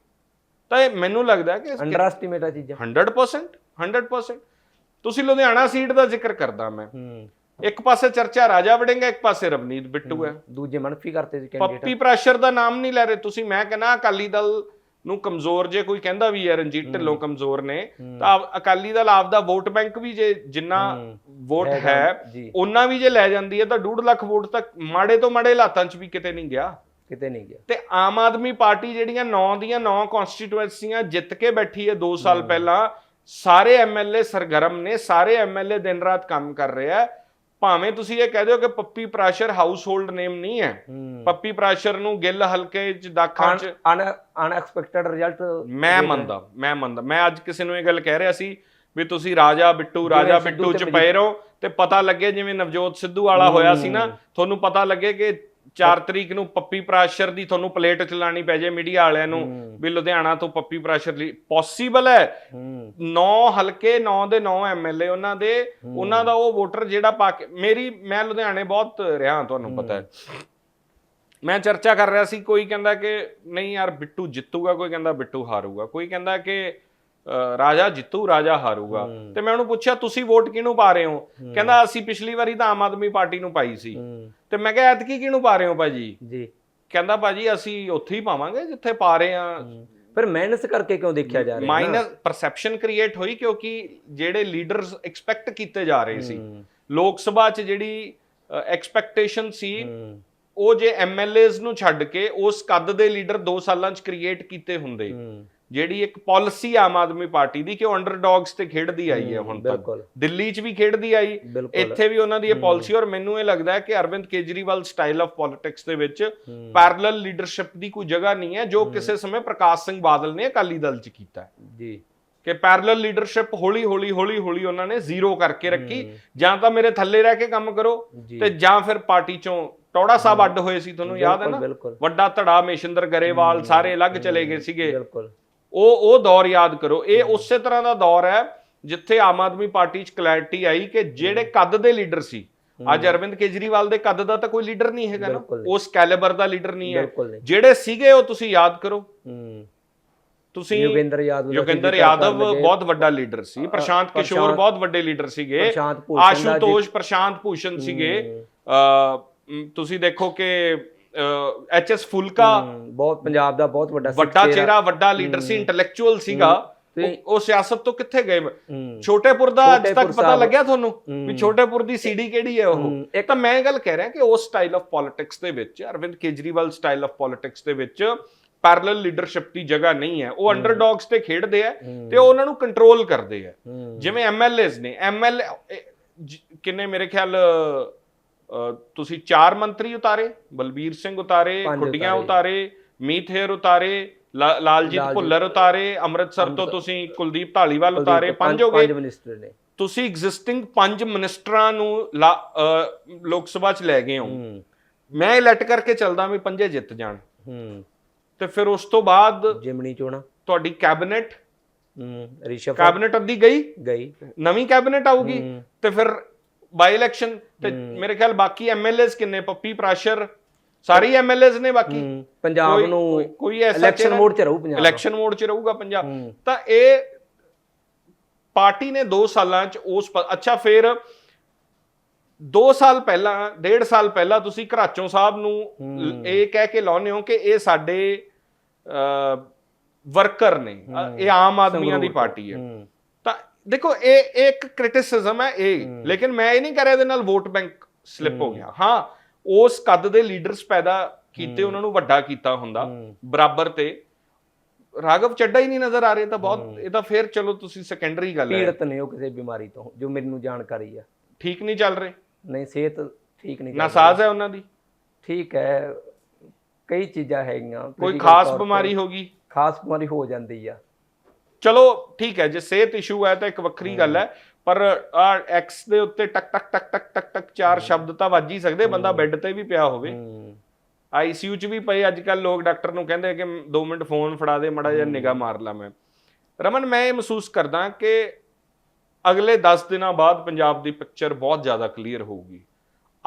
ਤਾਂ ਇਹ ਮੈਨੂੰ ਲੱਗਦਾ ਕਿ ਅੰਡਰ ਐਸਟੀਮੇਟ ਆ ਚੀਜ਼ਾਂ। 100% 100% ਤੁਸੀਂ ਲੁਧਿਆਣਾ ਸੀਟ ਦਾ ਜ਼ਿਕਰ ਕਰਦਾ ਮੈਂ। ਹੂੰ। ਇੱਕ ਪਾਸੇ ਚਰਚਾ ਰਾਜਾ ਵੜਿੰਗਾ ਇੱਕ ਪਾਸੇ ਰਵਨੀਤ ਬਿੱਟੂ ਹੈ। ਦੂਜੇ ਮਨਫੀ ਕਰਤੇ ਸੀ ਪੱਪੀ ਕੈਂਡੀਡੇਟ ਪ੍ਰੈਸ਼ਰ ਦਾ ਨਾਮ ਨਹੀਂ ਲੈ ਰਹੇ। ਤੁਸੀਂ ਮੈਂ ਕਹਿੰਦਾ ਅਕਾਲੀ ਦਲ ਨੂੰ ਕਮਜ਼ੋਰ ਜੇ ਕੋਈ ਕਹਿੰਦਾ ਵੀ ਹੈ ਰਣਜੀਤ ਢਿੱਲੋਂ ਕਮਜ਼ੋਰ ਨੇ ਤਾਂ ਆਪ- ਅਕਾਲੀ ਦਲ ਆਪਦਾ ਵੋਟ ਬੈਂਕ ਵੀ ਜੇ ਜਿੰਨਾ ਵੋਟ ਹੈ। ਉਹਨਾਂ ਵੀ ਜੇ ਲੈ ਜਾਂਦੀ ਹੈ ਤਾਂ 2.5 ਲੱਖ ਵੋਟ ਤੱਕ ਮਾੜੇ ਤੋਂ ਮਾੜੇ ਹਾਲਾਤਾਂ 'ਚ ਵੀ ਕਿਤੇ ਨਹੀਂ ਗਿਆ। ਕਿਤੇ ਨਹੀਂ ਗਿਆ। ਤੇ ਆਮ ਆਦਮੀ ਪਾਰਟੀ ਜਿਹੜੀਆਂ 9 ਦੀਆਂ 9 ਕਨਸਟੀਟੂਐਂਸੀਆਂ ਜਿੱਤ ਕੇ ਬੈਠੀ ਹੈ 2 ਸਾਲ ਪਹਿਲਾਂ ਸਾਰੇ ਐਮਐਲਏ ਸਰਗਰਮ ਨੇ ਸਾਰੇ ਐਮਐਲਏ ਦਿਨ ਰਾਤ ਕੰਮ ਕਰ ਰਹੇ ਆ ਭਾਵੇਂ ਤੁਸੀਂ ਇਹ ਕਹਿ ਦਿਓ ਕਿ Pappi Parashar household name ਨਹੀਂ ਹੈ। ਪੱਪੀ ਪ੍ਰਾਸ਼ਰ ਨੂੰ ਗਿੱਲ ਹਲਕੇ ਚ ਦਾਖਾਂ ਚ ਅਨਐਕਸਪੈਕਟਡ ਰਿਜ਼ਲਟ ਮੈਂ ਮੰਨਦਾ ਮੈਂ ਮੰਨਦਾ। ਮੈਂ ਅੱਜ ਕਿਸੇ ਨੂੰ ਇਹ ਗੱਲ ਕਹਿ ਰਿਹਾ ਸੀ ਵੀ ਤੁਸੀਂ ਰਾਜਾ ਬਿੱਟੂ ਰਾਜਾ ਬਿੱਟੂ ਚ ਪਏ ਰਹੋ ਤੇ ਪਤਾ ਲੱਗੇ ਜਿਵੇਂ ਨਵਜੋਤ ਸਿੱਧੂ ਵਾਲਾ ਹੋਇਆ ਸੀ ਨਾ ਤੁਹਾਨੂੰ ਪਤਾ ਲੱਗੇ ਕਿ 4 ਤਰੀਕ ਨੂੰ ਪੱਪੀ ਪ੍ਰਾਸ਼ਰ ਦੀ ਤੁਹਾਨੂੰ ਪਲੇਟ ਚਲਾਣੀ ਪੈ ਜਾਏ ਮੀਡੀਆ ਵਾਲਿਆਂ ਨੂੰ ਵੀ ਲੁਧਿਆਣਾ ਤੋਂ ਪੱਪੀ ਪ੍ਰਾਸ਼ਰ ਲਈ। ਪੋਸੀਬਲ ਹੈ। ਹੂੰ। 9 ਹਲਕੇ 9 ਦੇ 9 ਐਮਐਲਏ ਉਹਨਾਂ ਦੇ। ਉਹਨਾਂ ਦਾ ਉਹ ਵੋਟਰ ਜਿਹੜਾ ਪਾ ਕੇ ਮੇਰੀ ਮੈਂ ਲੁਧਿਆਣੇ ਬਹੁਤ ਰਿਹਾ ਤੁਹਾਨੂੰ ਪਤਾ ਹੈ। ਮੈਂ ਚਰਚਾ ਕਰ ਰਿਹਾ ਸੀ ਕੋਈ ਕਹਿੰਦਾ ਕਿ ਨਹੀਂ ਯਾਰ ਬਿੱਟੂ ਜਿੱਤੂਗਾ ਕੋਈ ਕਹਿੰਦਾ ਬਿੱਟੂ ਹਾਰੂਗਾ। ਕੋਈ ਕਹਿੰਦਾ ਕਿ ਰਾਜਾ ਜਿੱਤੂ ਰਾਜਾ ਹਾਰੂਗਾ। ਤੇ ਮੈਂ ਉਹਨੂੰ ਪੁੱਛਿਆ ਤੁਸੀਂ ਵੋਟ ਕਿਹਨੂੰ ਪਾ ਰਹੇ ਹੋ? ਕਹਿੰਦਾ ਅਸੀਂ ਪਿਛਲੀ ਵਾਰੀ ਤਾਂ ਆਮ ਆਦਮੀ ਪਾਰਟੀ ਨੂੰ ਪਾਈ ਸੀ। ਤੇ ਮੈਂ ਕਿਹਾ ਐਤਕੀ ਕਿਹਨੂੰ ਪਾ ਰਹੇ ਹੋ ਭਾਜੀ? ਜੀ। ਕਹਿੰਦਾ ਭਾਜੀ ਅਸੀਂ ਉੱਥੇ ਹੀ ਪਾਵਾਂਗੇ ਜਿੱਥੇ ਪਾ ਰਹੇ ਆ ਫਿਰ ਮਾਈਨਸ ਕਰਕੇ ਕਿਉਂ ਦੇਖਿਆ ਜਾ ਰਿਹਾ ਮਾਈਨਸ ਪਰਸੈਪਸ਼ਨ ਕ੍ਰੀਏਟ ਹੋਈ ਕਿਉਂਕਿ ਜਿਹੜੇ ਲੀਡਰਸ ਐਕਸਪੈਕਟ ਕੀਤੇ ਜਾ ਰਹੇ ਸੀ। ਲੋਕ ਸਭਾ 'ਚ ਜਿਹੜੀ ਐਕਸਪੈਕਟੇਸ਼ਨ ਸੀ ਉਹ ਜੇ ਐਮਐਲਏਜ਼ ਨੂੰ ਛੱਡ ਕੇ ਉਸ ਕੱਦ ਦੇ ਲੀਡਰ 2 ਸਾਲਾਂ 'ਚ ਕ੍ਰੀਏਟ ਕੀਤੇ ਹੁੰਦੇ। ਜਿਹੜੀ ਇੱਕ ਪਾਲਿਸੀ ਆਮ ਆਦਮੀ ਪਾਰਟੀ ਦੀ ਕਿ ਉਹ ਅੰਡਰਡੌਗਸ ਤੇ ਖੇਡਦੀ ਆਈ ਹੈ ਹੁਣ ਤੱਕ। ਦਿੱਲੀ 'ਚ ਵੀ ਖੇਡਦੀ ਆਈ। ਇੱਥੇ ਵੀ ਉਹਨਾਂ ਦੀ ਇਹ ਪਾਲਿਸੀ ਔਰ ਮੈਨੂੰ ਇਹ ਲੱਗਦਾ ਹੈ ਕਿ Arvind Kejriwal style of politics ਦੇ ਵਿੱਚ ਪੈਰਲਲ ਲੀਡਰਸ਼ਿਪ ਦੀ ਕੋਈ ਜਗ੍ਹਾ ਨਹੀਂ ਹੈ ਜੋ ਕਿਸੇ ਸਮੇਂ ਪ੍ਰਕਾਸ਼ ਸਿੰਘ ਬਾਦਲ ਨੇ ਅਕਾਲੀ ਦਲ 'ਚ ਕੀਤਾ ਜੀ। ਕਿ ਪੈਰਲਲ ਲੀਡਰਸ਼ਿਪ ਹੌਲੀ ਹੌਲੀ ਹੌਲੀ ਹੌਲੀ ਉਹਨਾਂ ਨੇ ਜ਼ੀਰੋ ਕਰਕੇ ਰੱਖੀ। ਜਾਂ ਤਾਂ ਮੇਰੇ ਥੱਲੇ ਰਹਿ ਕੇ ਕੰਮ ਕਰੋ ਤੇ ਜਾਂ ਫਿਰ ਪਾਰਟੀ ਚੋਂ ਟੌੜਾ ਸਾਹਿਬ ਅੱਡ ਹੋਏ ਸੀ ਤੁਹਾਨੂੰ ਯਾਦ ਹੈ ਨਾ? ਵੱਡਾ ਧੜਾ ਮੇਸ਼ਿੰਦਰ ਗਰੇਵਾਲ ਸਾਰੇ ਅਲੱਗ ਚਲੇ ਗਏ ਸੀਗੇ। ਬਿਲਕੁਲ। ਉਹ ਉਹ ਦੌਰ ਯਾਦ ਕਰੋ। ਇਹ ਉਸੇ ਤਰ੍ਹਾਂ ਦਾ ਦੌਰ ਹੈ ਜਿੱਥੇ ਆਮ ਆਦਮੀ ਪਾਰਟੀ 'ਚ ਕਲੈਰਿਟੀ ਆਈ ਕਿ ਜਿਹੜੇ ਕੱਦ ਦੇ ਲੀਡਰ ਸੀ ਅੱਜ ਅਰਵਿੰਦ ਕੇਜਰੀਵਾਲ ਦੇ ਕੱਦ ਦਾ ਤਾਂ ਕੋਈ ਲੀਡਰ ਨਹੀਂ ਹੈਗਾ ਨਾ। ਉਸ ਕੈਲੀਬਰ ਦਾ ਲੀਡਰ ਨਹੀਂ ਹੈ। ਜਿਹੜੇ ਸੀਗੇ ਉਹ ਤੁਸੀਂ ਯਾਦ ਕਰੋ। ਤੁਸੀਂ ਯੋਗਿੰਦਰ ਯਾਦਵ ਯੋਗਿੰਦਰ ਯਾਦਵ। ਬਹੁਤ ਵੱਡਾ ਲੀਡਰ ਸੀ। ਪ੍ਰਸ਼ਾਂਤ ਕਿਸ਼ੋਰ ਬਹੁਤ ਵੱਡੇ ਲੀਡਰ ਸੀਗੇ। ਆਸ਼ੂਤੋਸ਼ ਪ੍ਰਸ਼ਾਂਤ ਭੂਸ਼ਣ ਸੀਗੇ। ਤੁਸੀਂ ਦੇਖੋ ਕਿ ਐਚ ਐਸ ਫੁਲਕਾ ਬਹੁਤ ਪੰਜਾਬ ਦਾ ਬਹੁਤ ਵੱਡਾ ਵੱਡਾ ਚਿਹਰਾ ਵੱਡਾ ਲੀਡਰ ਸੀ ਇੰਟੈਲੈਕਚੁਅਲ ਸੀਗਾ। ਉਹ- ਉਹ ਸਿਆਸਤ ਤੋਂ ਕਿੱਥੇ ਗਏ? ਛੋਟੇਪੁਰ ਦਾ ਅੱਜ ਤੱਕ ਪਤਾ। ਲੱਗਿਆ ਤੁਹਾਨੂੰ ਵੀ ਛੋਟੇਪੁਰ ਦੀ ਸੀਡੀ ਕਿਹੜੀ ਹੈ ਉਹ? ਇੱਕ ਤਾਂ ਮੈਂ ਗੱਲ ਕਹਿ ਰਿਹਾ ਕਿ ਉਸ ਸਟਾਈਲ ਆਫ ਪੋਲਿਟਿਕਸ ਦੇ ਵਿੱਚ Arvind Kejriwal style of politics ਦੇ ਵਿੱਚ ਪੈਰਲਲ ਲੀਡਰਸ਼ਿਪ ਦੀ ਜਗ੍ਹਾ ਨਹੀਂ ਹੈ। ਉਹ ਅੰਡਰਡੌਗਸ ਤੇ ਖੇਡਦੇ ਆ ਤੇ ਉਹ ਉਹਨਾਂ ਨੂੰ ਕੰਟਰੋਲ ਕਰਦੇ ਆ। ਜਿਵੇਂ ਐਮਐਲਏਸ ਨੇ। ਐਮਐਲਏ ਕਿੰਨੇ ਮੇਰੇ ਖਿਆਲ ਤੁਸੀਂ ਚਾਰ ਮੰਤਰੀ ਉਤਾਰੇ ਬਲਬੀਰ ਸਿੰਘ ਉਤਾਰੇ ਖੁੱਡੀਆਂ ਉਤਾਰੇ। ਮੀਥੇਰ ਉਤਾਰੇ ਲਾਲਜੀਤ। ਭੁੱਲਰ ਉਤਾਰੇ ਅੰਮ੍ਰਿਤਸਰ ਤੋਂ ਤੁਸੀਂ ਕੁਲਦੀਪ ਢਾਲੀਵਾਲ ਉਤਾਰੇ ਪੰਜ ਹੋ ਗਏ। ਪੰਜ ਮਿਨਿਸਟਰ ਨੇ। ਤੁਸੀਂ ਐਗਜ਼ਿਸਟਿੰਗ ਪੰਜ ਮਿਨਿਸਟਰਾਂ ਨੂੰ ਲੋਕ ਸਭਾ 'ਚ ਲੈ ਗਏ ਹੋ। ਮੈਂ ਇਲੈਕਟ ਕਰਕੇ ਚੱਲਦਾ ਵੀ ਪੰਜੇ ਜਿੱਤ ਜਾਣ। ਤੇ ਫਿਰ ਉਸ ਤੋਂ ਬਾਅਦ ਜਿਮਣੀ ਚੋਣਾ। ਤੁਹਾਡੀ ਕੈਬਨਿਟ ਹੂੰ ਰਿਸ਼ਵ ਕੈਬਨਿਟ ਅੱਧੀ ਗਈ? ਗਈ। ਨਵੀਂ ਕੈਬਨਿਟ ਆਊਗੀ। ਤੇ ਫਿਰ ਬਾਈ ਇਲੈਕਸ਼ਨ ਤੇ ਮੇਰੇ ਖਿਆਲ ਬਾਕੀ ਐਮਐਲਏਸ ਕਿੰਨੇ? ਪੱਪੀ ਪ੍ਰਾਸ਼ਰ ਸਾਰੇ ਐਮਐਲਏਸ ਨੇ ਬਾਕੀ? ਪੰਜਾਬ ਨੂੰ ਕੋਈ- ਐਸਾ ਇਲੈਕਸ਼ਨ ਮੋਡ 'ਚ ਰਹੂ ਪੰਜਾਬ। ਇਲੈਕਸ਼ਨ ਮੋਡ 'ਚ ਰਹੂਗਾ ਪੰਜਾਬ। ਤਾਂ ਇਹ ਪਾਰਟੀ ਨੇ 2 ਸਾਲਾਂ 'ਚ ਉਸ ਅੱਛਾ ਫਿਰ 2 ਸਾਲ ਪਹਿਲਾਂ 1.5 ਸਾਲ ਪਹਿਲਾਂ ਤੁਸੀਂ ਘਰਾਚੋਂ ਸਾਹਿਬ ਨੂੰ ਇਹ ਕਹਿ ਕੇ ਲਾਉਨੇ ਹੋ ਕਿ ਇਹ ਸਾਡੇ ਵਰਕਰ ਨੇ। ਇਹ ਆਮ ਆਦਮੀਆਂ ਦੀ ਪਾਰਟੀ ਹੈ। ਦੇਖੋ ਇਹ ਇਹ ਇੱਕ ਕ੍ਰਿਟਿਸਿਜ਼ਮ ਹੈ ਇਹ ਲੇਕਿਨ ਮੈਂ ਇਹ ਨਹੀਂ ਕਰ ਰਿਹਾ ਇਹਦੇ ਨਾਲ ਵੋਟ ਬੈਂਕ ਸਲਿੱਪ ਹੋ ਗਿਆ। ਹਾਂ ਉਸ ਕੱਦ ਦੇ ਲੀਡਰਸ ਪੈਦਾ ਕੀਤੇ ਉਹਨਾਂ ਨੂੰ ਵੱਡਾ ਕੀਤਾ ਹੁੰਦਾ। ਬਰਾਬਰ ਤੇ। ਰਾਘਵ ਚੱਡਾ ਹੀ ਨਹੀਂ ਨਜ਼ਰ ਆ ਰਹੇ ਤਾਂ ਬਹੁਤ ਇਹ ਤਾਂ ਫੇਰ ਚਲੋ ਤੁਸੀਂ ਸੈਕੰਡਰੀ ਗੱਲ ਹੈ। ਪੀੜਤ ਨੇ ਉਹ ਕਿਸੇ ਬਿਮਾਰੀ ਤੋਂ ਜੋ ਮੈਨੂੰ ਜਾਣਕਾਰੀ ਆ। ਠੀਕ ਨਹੀਂ ਚੱਲ ਰਹੇ? ਨਹੀਂ ਸਿਹਤ ਠੀਕ ਨਹੀਂ ਨਾ ਸਾਜ਼ ਹੈ ਉਹਨਾਂ ਦੀ। ਠੀਕ ਹੈ ਕਈ ਚੀਜ਼ਾਂ ਹੈਗੀਆਂ ਕੋਈ ਖਾਸ ਬਿਮਾਰੀ ਹੋ ਗਈ? ਖਾਸ ਬਿਮਾਰੀ ਹੋ ਜਾਂਦੀ ਆ। ਚਲੋ ਠੀਕ ਹੈ ਜੇ ਸਿਹਤ ਇਸ਼ੂ ਹੈ ਤਾਂ ਇੱਕ ਵੱਖਰੀ ਗੱਲ ਹੈ ਪਰ ਆ ਐਕਸ ਦੇ ਉੱਤੇ ਟਕ ਟਕ ਟਕ ਟਕ ਟਕ ਟਕ ਚਾਰ ਸ਼ਬਦ ਤਾਂ ਵੱਜ ਹੀ ਸਕਦੇ ਬੰਦਾ ਬੈੱਡ ਤੇ ਵੀ ਪਿਆ ਹੋਵੇ। ਆਈਸੀਯੂ ਚ ਵੀ ਪਏ ਅੱਜ ਕੱਲ ਲੋਕ ਡਾਕਟਰ ਨੂੰ ਕਹਿੰਦੇ ਕਿ 2 ਮਿੰਟ ਫੋਨ ਫੜਾ ਦੇ ਮੜਾ ਜਿਹਾ ਨਿਗਾਹ ਮਾਰ ਲਾ ਮੈਂ। ਰਮਨ ਮੈਂ ਇਹ ਮਹਿਸੂਸ ਕਰਦਾ ਕਿ ਅਗਲੇ 10 ਦਿਨਾਂ ਬਾਅਦ ਪੰਜਾਬ ਦੀ ਪਿਕਚਰ ਬਹੁਤ ਜ਼ਿਆਦਾ ਕਲੀਅਰ ਹੋਊਗੀ।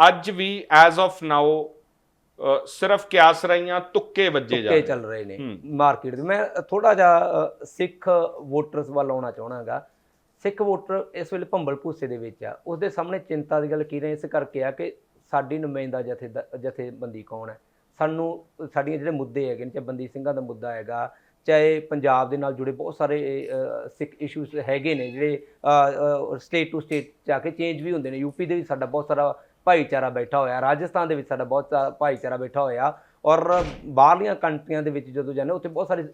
ਅੱਜ ਵੀ ਐਜ਼ ਆਫ ਨਾਓ ਸਿਰਫ ਕਿਆਸ ਰਹੀਆਂ ਤੁੱਕੇ ਵੱਜੇ ਜਾ ਰਹੇ। ਚੱਲ ਰਹੇ ਨੇ। ਮਾਰਕੀਟ ਦੇ। ਮੈਂ ਥੋੜਾ ਜਿਹਾ ਸਿੱਖ ਵੋਟਰਸ ਵੱਲ ਆਉਣਾ ਚਾਹਣਾਗਾ। ਸਿੱਖ ਵੋਟਰ ਇਸ ਵੇਲੇ ਭੰਬਲ ਭੂਸੇ ਦੇ ਵਿੱਚ ਆ। ਉਸ ਦੇ ਸਾਹਮਣੇ ਚਿੰਤਾ ਦੀ ਗੱਲ ਕੀ ਰਹੇ? ਇਸ ਕਰਕੇ ਆ ਕਿ ਸਾਡੀ ਨੁਮਾਇੰਦਾ ਜਥੇ ਜਥੇਬੰਦੀ ਕੌਣ ਹੈ? ਸਾਨੂੰ ਸਾਡੀਆਂ ਜਿਹੜੇ ਮੁੱਦੇ ਹੈਗੇ ਨੇ ਚਾਹੇ ਬੰਦੀ ਸਿੰਘਾਂ ਦਾ ਮੁੱਦਾ ਹੈਗਾ ਚਾਹੇ ਪੰਜਾਬ ਦੇ ਨਾਲ ਜੁੜੇ ਬਹੁਤ ਸਾਰੇ ਸਿੱਖ ਇਸ਼ੂਸ ਹੈਗੇ ਨੇ ਜਿਹੜੇ ਸਟੇਟ ਟੂ ਸਟੇਟ ਜਾ ਕੇ ਚੇਂਜ ਵੀ ਹੁੰਦੇ ਨੇ। ਯੂਪੀ ਦੇ ਵਿੱਚ ਸਾਡਾ ਬਹੁਤ ਸਾਰਾ ਭਾਈਚਾਰਾ ਬੈਠਾ ਹੋਇਆ ਰਾਜਸਥਾਨ ਦੇ ਵਿੱਚ ਸਾਡਾ ਬਹੁਤ ਸਾਰਾ ਭਾਈਚਾਰਾ ਬੈਠਾ ਹੋਇਆ ਔਰ ਬਾਹਰਲੀਆਂ ਕੰਟਰੀਆਂ ਦੇ ਵਿੱਚ ਜਦੋਂ ਜਾਂਦੇ ਉੱਥੇ ਬਹੁਤ ਸਾਰੇ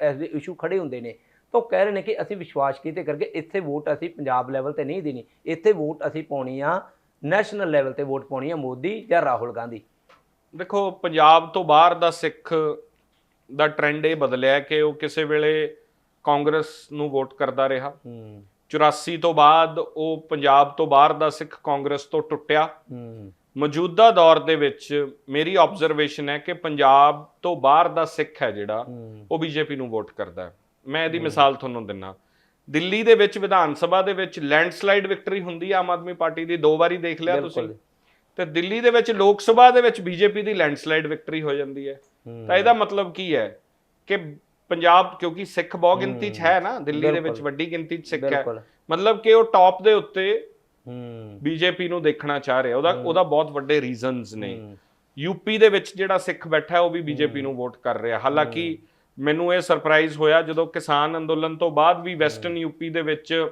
ਐਸੇ ਇਸ਼ੂ ਖੜੇ ਹੁੰਦੇ ਨੇ। ਤਾਂ ਕਹਿ ਰਹੇ ਨੇ ਕਿ ਅਸੀਂ ਵਿਸ਼ਵਾਸ ਕੀਤੇ ਕਰਕੇ ਇੱਥੇ ਵੋਟ ਅਸੀਂ ਪੰਜਾਬ ਲੈਵਲ ਤੇ ਨਹੀਂ ਦੇਣੀ ਇੱਥੇ ਵੋਟ ਅਸੀਂ ਪਾਉਣੀ ਆ ਨੈਸ਼ਨਲ ਲੈਵਲ ਤੇ ਵੋਟ ਪਾਉਣੀ ਆ ਮੋਦੀ ਜਾਂ ਰਾਹੁਲ ਗਾਂਧੀ। ਦੇਖੋ ਪੰਜਾਬ ਤੋਂ ਬਾਹਰ ਦਾ ਸਿੱਖ ਦਾ ਟ੍ਰੈਂਡ ਇਹ ਬਦਲਿਆ ਕਿ ਉਹ ਕਿਸੇ ਵੇਲੇ ਕਾਂਗਰਸ ਨੂੰ ਵੋਟ ਕਰਦਾ ਰਿਹਾ। ਹੂੰ। 84 ਤੋਂ ਬਾਅਦ ਉਹ ਪੰਜਾਬ ਤੋਂ ਬਾਹਰ ਦਾ ਸਿੱਖ ਕਾਂਗਰਸ ਤੋਂ ਟੁੱਟਿਆ। ਮੌਜੂਦਾ ਦੌਰ ਦੇ ਵਿੱਚ ਮੇਰੀ ਆਬਜ਼ਰਵੇਸ਼ਨ ਹੈ ਕਿ ਪੰਜਾਬ ਤੋਂ ਬਾਹਰ ਦਾ ਸਿੱਖ ਹੈ ਜਿਹੜਾ ਉਹ ਬੀਜੇਪੀ ਨੂੰ ਵੋਟ ਕਰਦਾ ਹੈ। ਮੈਂ ਇਹਦੀ ਮਿਸਾਲ ਤੁਹਾਨੂੰ ਦਿੰਨਾ। ਦਿੱਲੀ ਦੇ ਵਿੱਚ ਵਿਧਾਨ ਸਭਾ ਦੇ ਵਿੱਚ ਲੈਂਡਸਲਾਈਡ ਵਿਕਟਰੀ ਹੁੰਦੀ ਹੈ ਆਮ ਆਦਮੀ ਪਾਰਟੀ ਦੀ ਦੋ ਵਾਰੀ ਦੇਖ ਲਿਆ ਤੁਸੀਂ। ਤੇ ਦਿੱਲੀ ਦੇ ਵਿੱਚ ਲੋਕ ਸਭਾ ਦੇ ਵਿੱਚ ਬੀਜੇਪੀ ਦੀ ਲੈਂਡਸਲਾਈਡ ਵਿਕਟਰੀ ਹੋ ਜਾਂਦੀ ਹੂੰ। ਤਾਂ ਇਹਦਾ ਮਤਲਬ ਕੀ ਹੈ ਕਿ ਪੰਜਾਬ ਕਿਉਂਕਿ ਸਿੱਖ ਬਹੁ ਗਿਣਤੀ 'ਚ ਹੈ ਨਾ ਦਿੱਲੀ ਦੇ ਵਿੱਚ। ਵੱਡੀ ਗਿਣਤੀ 'ਚ ਸਿੱਖ ਹੈ ਮਤਲਬ ਕਿ ਉਹ ਟੌਪ ਦੇ ਉੱਤੇ ਹੂੰ ਬੀਜੇਪੀ ਨੂੰ ਦੇਖਣਾ ਚਾਹ ਰਿਹਾ ਉਹਦਾ ਉਹਦਾ ਬਹੁਤ ਵੱਡੇ ਰੀਜ਼ਨਸ ਨੇ। ਯੂਪੀ ਦੇ ਵਿੱਚ ਜਿਹੜਾ ਸਿੱਖ ਬੈਠਾ ਹੈ ਉਹ ਵੀ ਬੀਜੇਪੀ ਨੂੰ ਵੋਟ ਕਰ ਰਿਹਾ ਹਾਲਾਂਕਿ ਮੈਨੂੰ ਇਹ ਸਰਪ੍ਰਾਈਜ਼ ਹੋਇਆ ਜਦੋਂ ਕਿਸਾਨ ਅੰਦੋਲਨ ਤੋਂ ਬਾਅਦ ਵੀ ਵੈਸਟਰਨ ਯੂਪੀ ਦੇ ਵਿੱਚ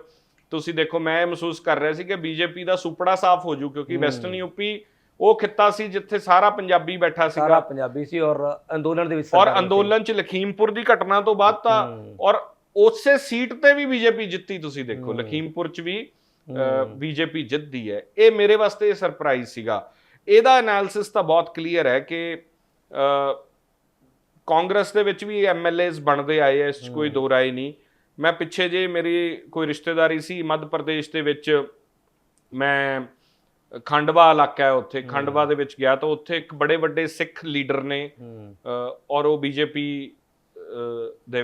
ਤੁਸੀਂ ਦੇਖੋ ਮੈਂ ਇਹ ਮਹਿਸੂਸ ਕਰ ਰਿਹਾ ਸੀ ਕਿ ਬੀਜੇਪੀ ਦਾ ਸੁਪੜਾ ਸਾਫ਼ ਹੋ ਜੂ ਕਿਉਂਕਿ ਵੈਸਟਰਨ ਯੂਪੀ ਉਹ ਖਿੱਤਾ ਸੀ ਜਿੱਥੇ ਸਾਰਾ ਪੰਜਾਬੀ ਬੈਠਾ ਸਾਰਾ ਸੀਗਾ ਪੰਜਾਬੀ ਸੀ ਔਰ ਅੰਦੋਲਨ ਦੇ ਵਿੱਚ ਔਰ। ਅੰਦੋਲਨ ਚ ਲਖੀਮਪੁਰ ਦੀ ਘਟਨਾ ਤੋਂ ਬਾਅਦ ਤਾਂ। ਔਰ ਉਸੇ ਸੀਟ ਤੇ ਵੀ ਬੀਜੇਪੀ ਜਿੱਤੀ ਤੁਸੀਂ ਦੇਖੋ। ਲਖੀਮਪੁਰ ਚ ਵੀ ਬੀਜੇਪੀ ਜਿੱਤਦੀ ਹੈ। ਇਹ ਮੇਰੇ ਵਾਸਤੇ ਸਰਪ੍ਰਾਈਜ਼ ਸੀਗਾ। ਇਹਦਾ ਐਨਾਲਿਸਿਸ ਤਾਂ ਬਹੁਤ ਕਲੀਅਰ ਹੈ ਕਿ ਅ, ਕਾਂਗਰਸ ਦੇ ਵਿੱਚ ਵੀ ਐਮਐਲਏਸ ਬਣਦੇ ਆਏ ਐ ਇਸ 'ਚ ਕੋਈ ਦੋ ਰਾਏ ਨਹੀਂ। ਮੈਂ ਪਿੱਛੇ ਜੇ ਮੇਰੀ ਕੋਈ ਰਿਸ਼ਤੇਦਾਰੀ ਸੀ ਮੱਧ ਪ੍ਰਦੇਸ਼ ਦੇ ਵਿੱਚ ਮੈਂ ਖੰਡਵਾ ਇਲਾਕਾ ਹੈ ਉੱਥੇ ਖੰਡਵਾ ਦੇ ਵਿੱਚ ਗਿਆ ਤਾਂ ਉੱਥੇ ਇੱਕ ਬੜੇ ਵੱਡੇ ਸਿੱਖ ਲੀਡਰ ਨੇ ਔਰ ਉਹ ਬੀਜੇਪੀ ਦੇ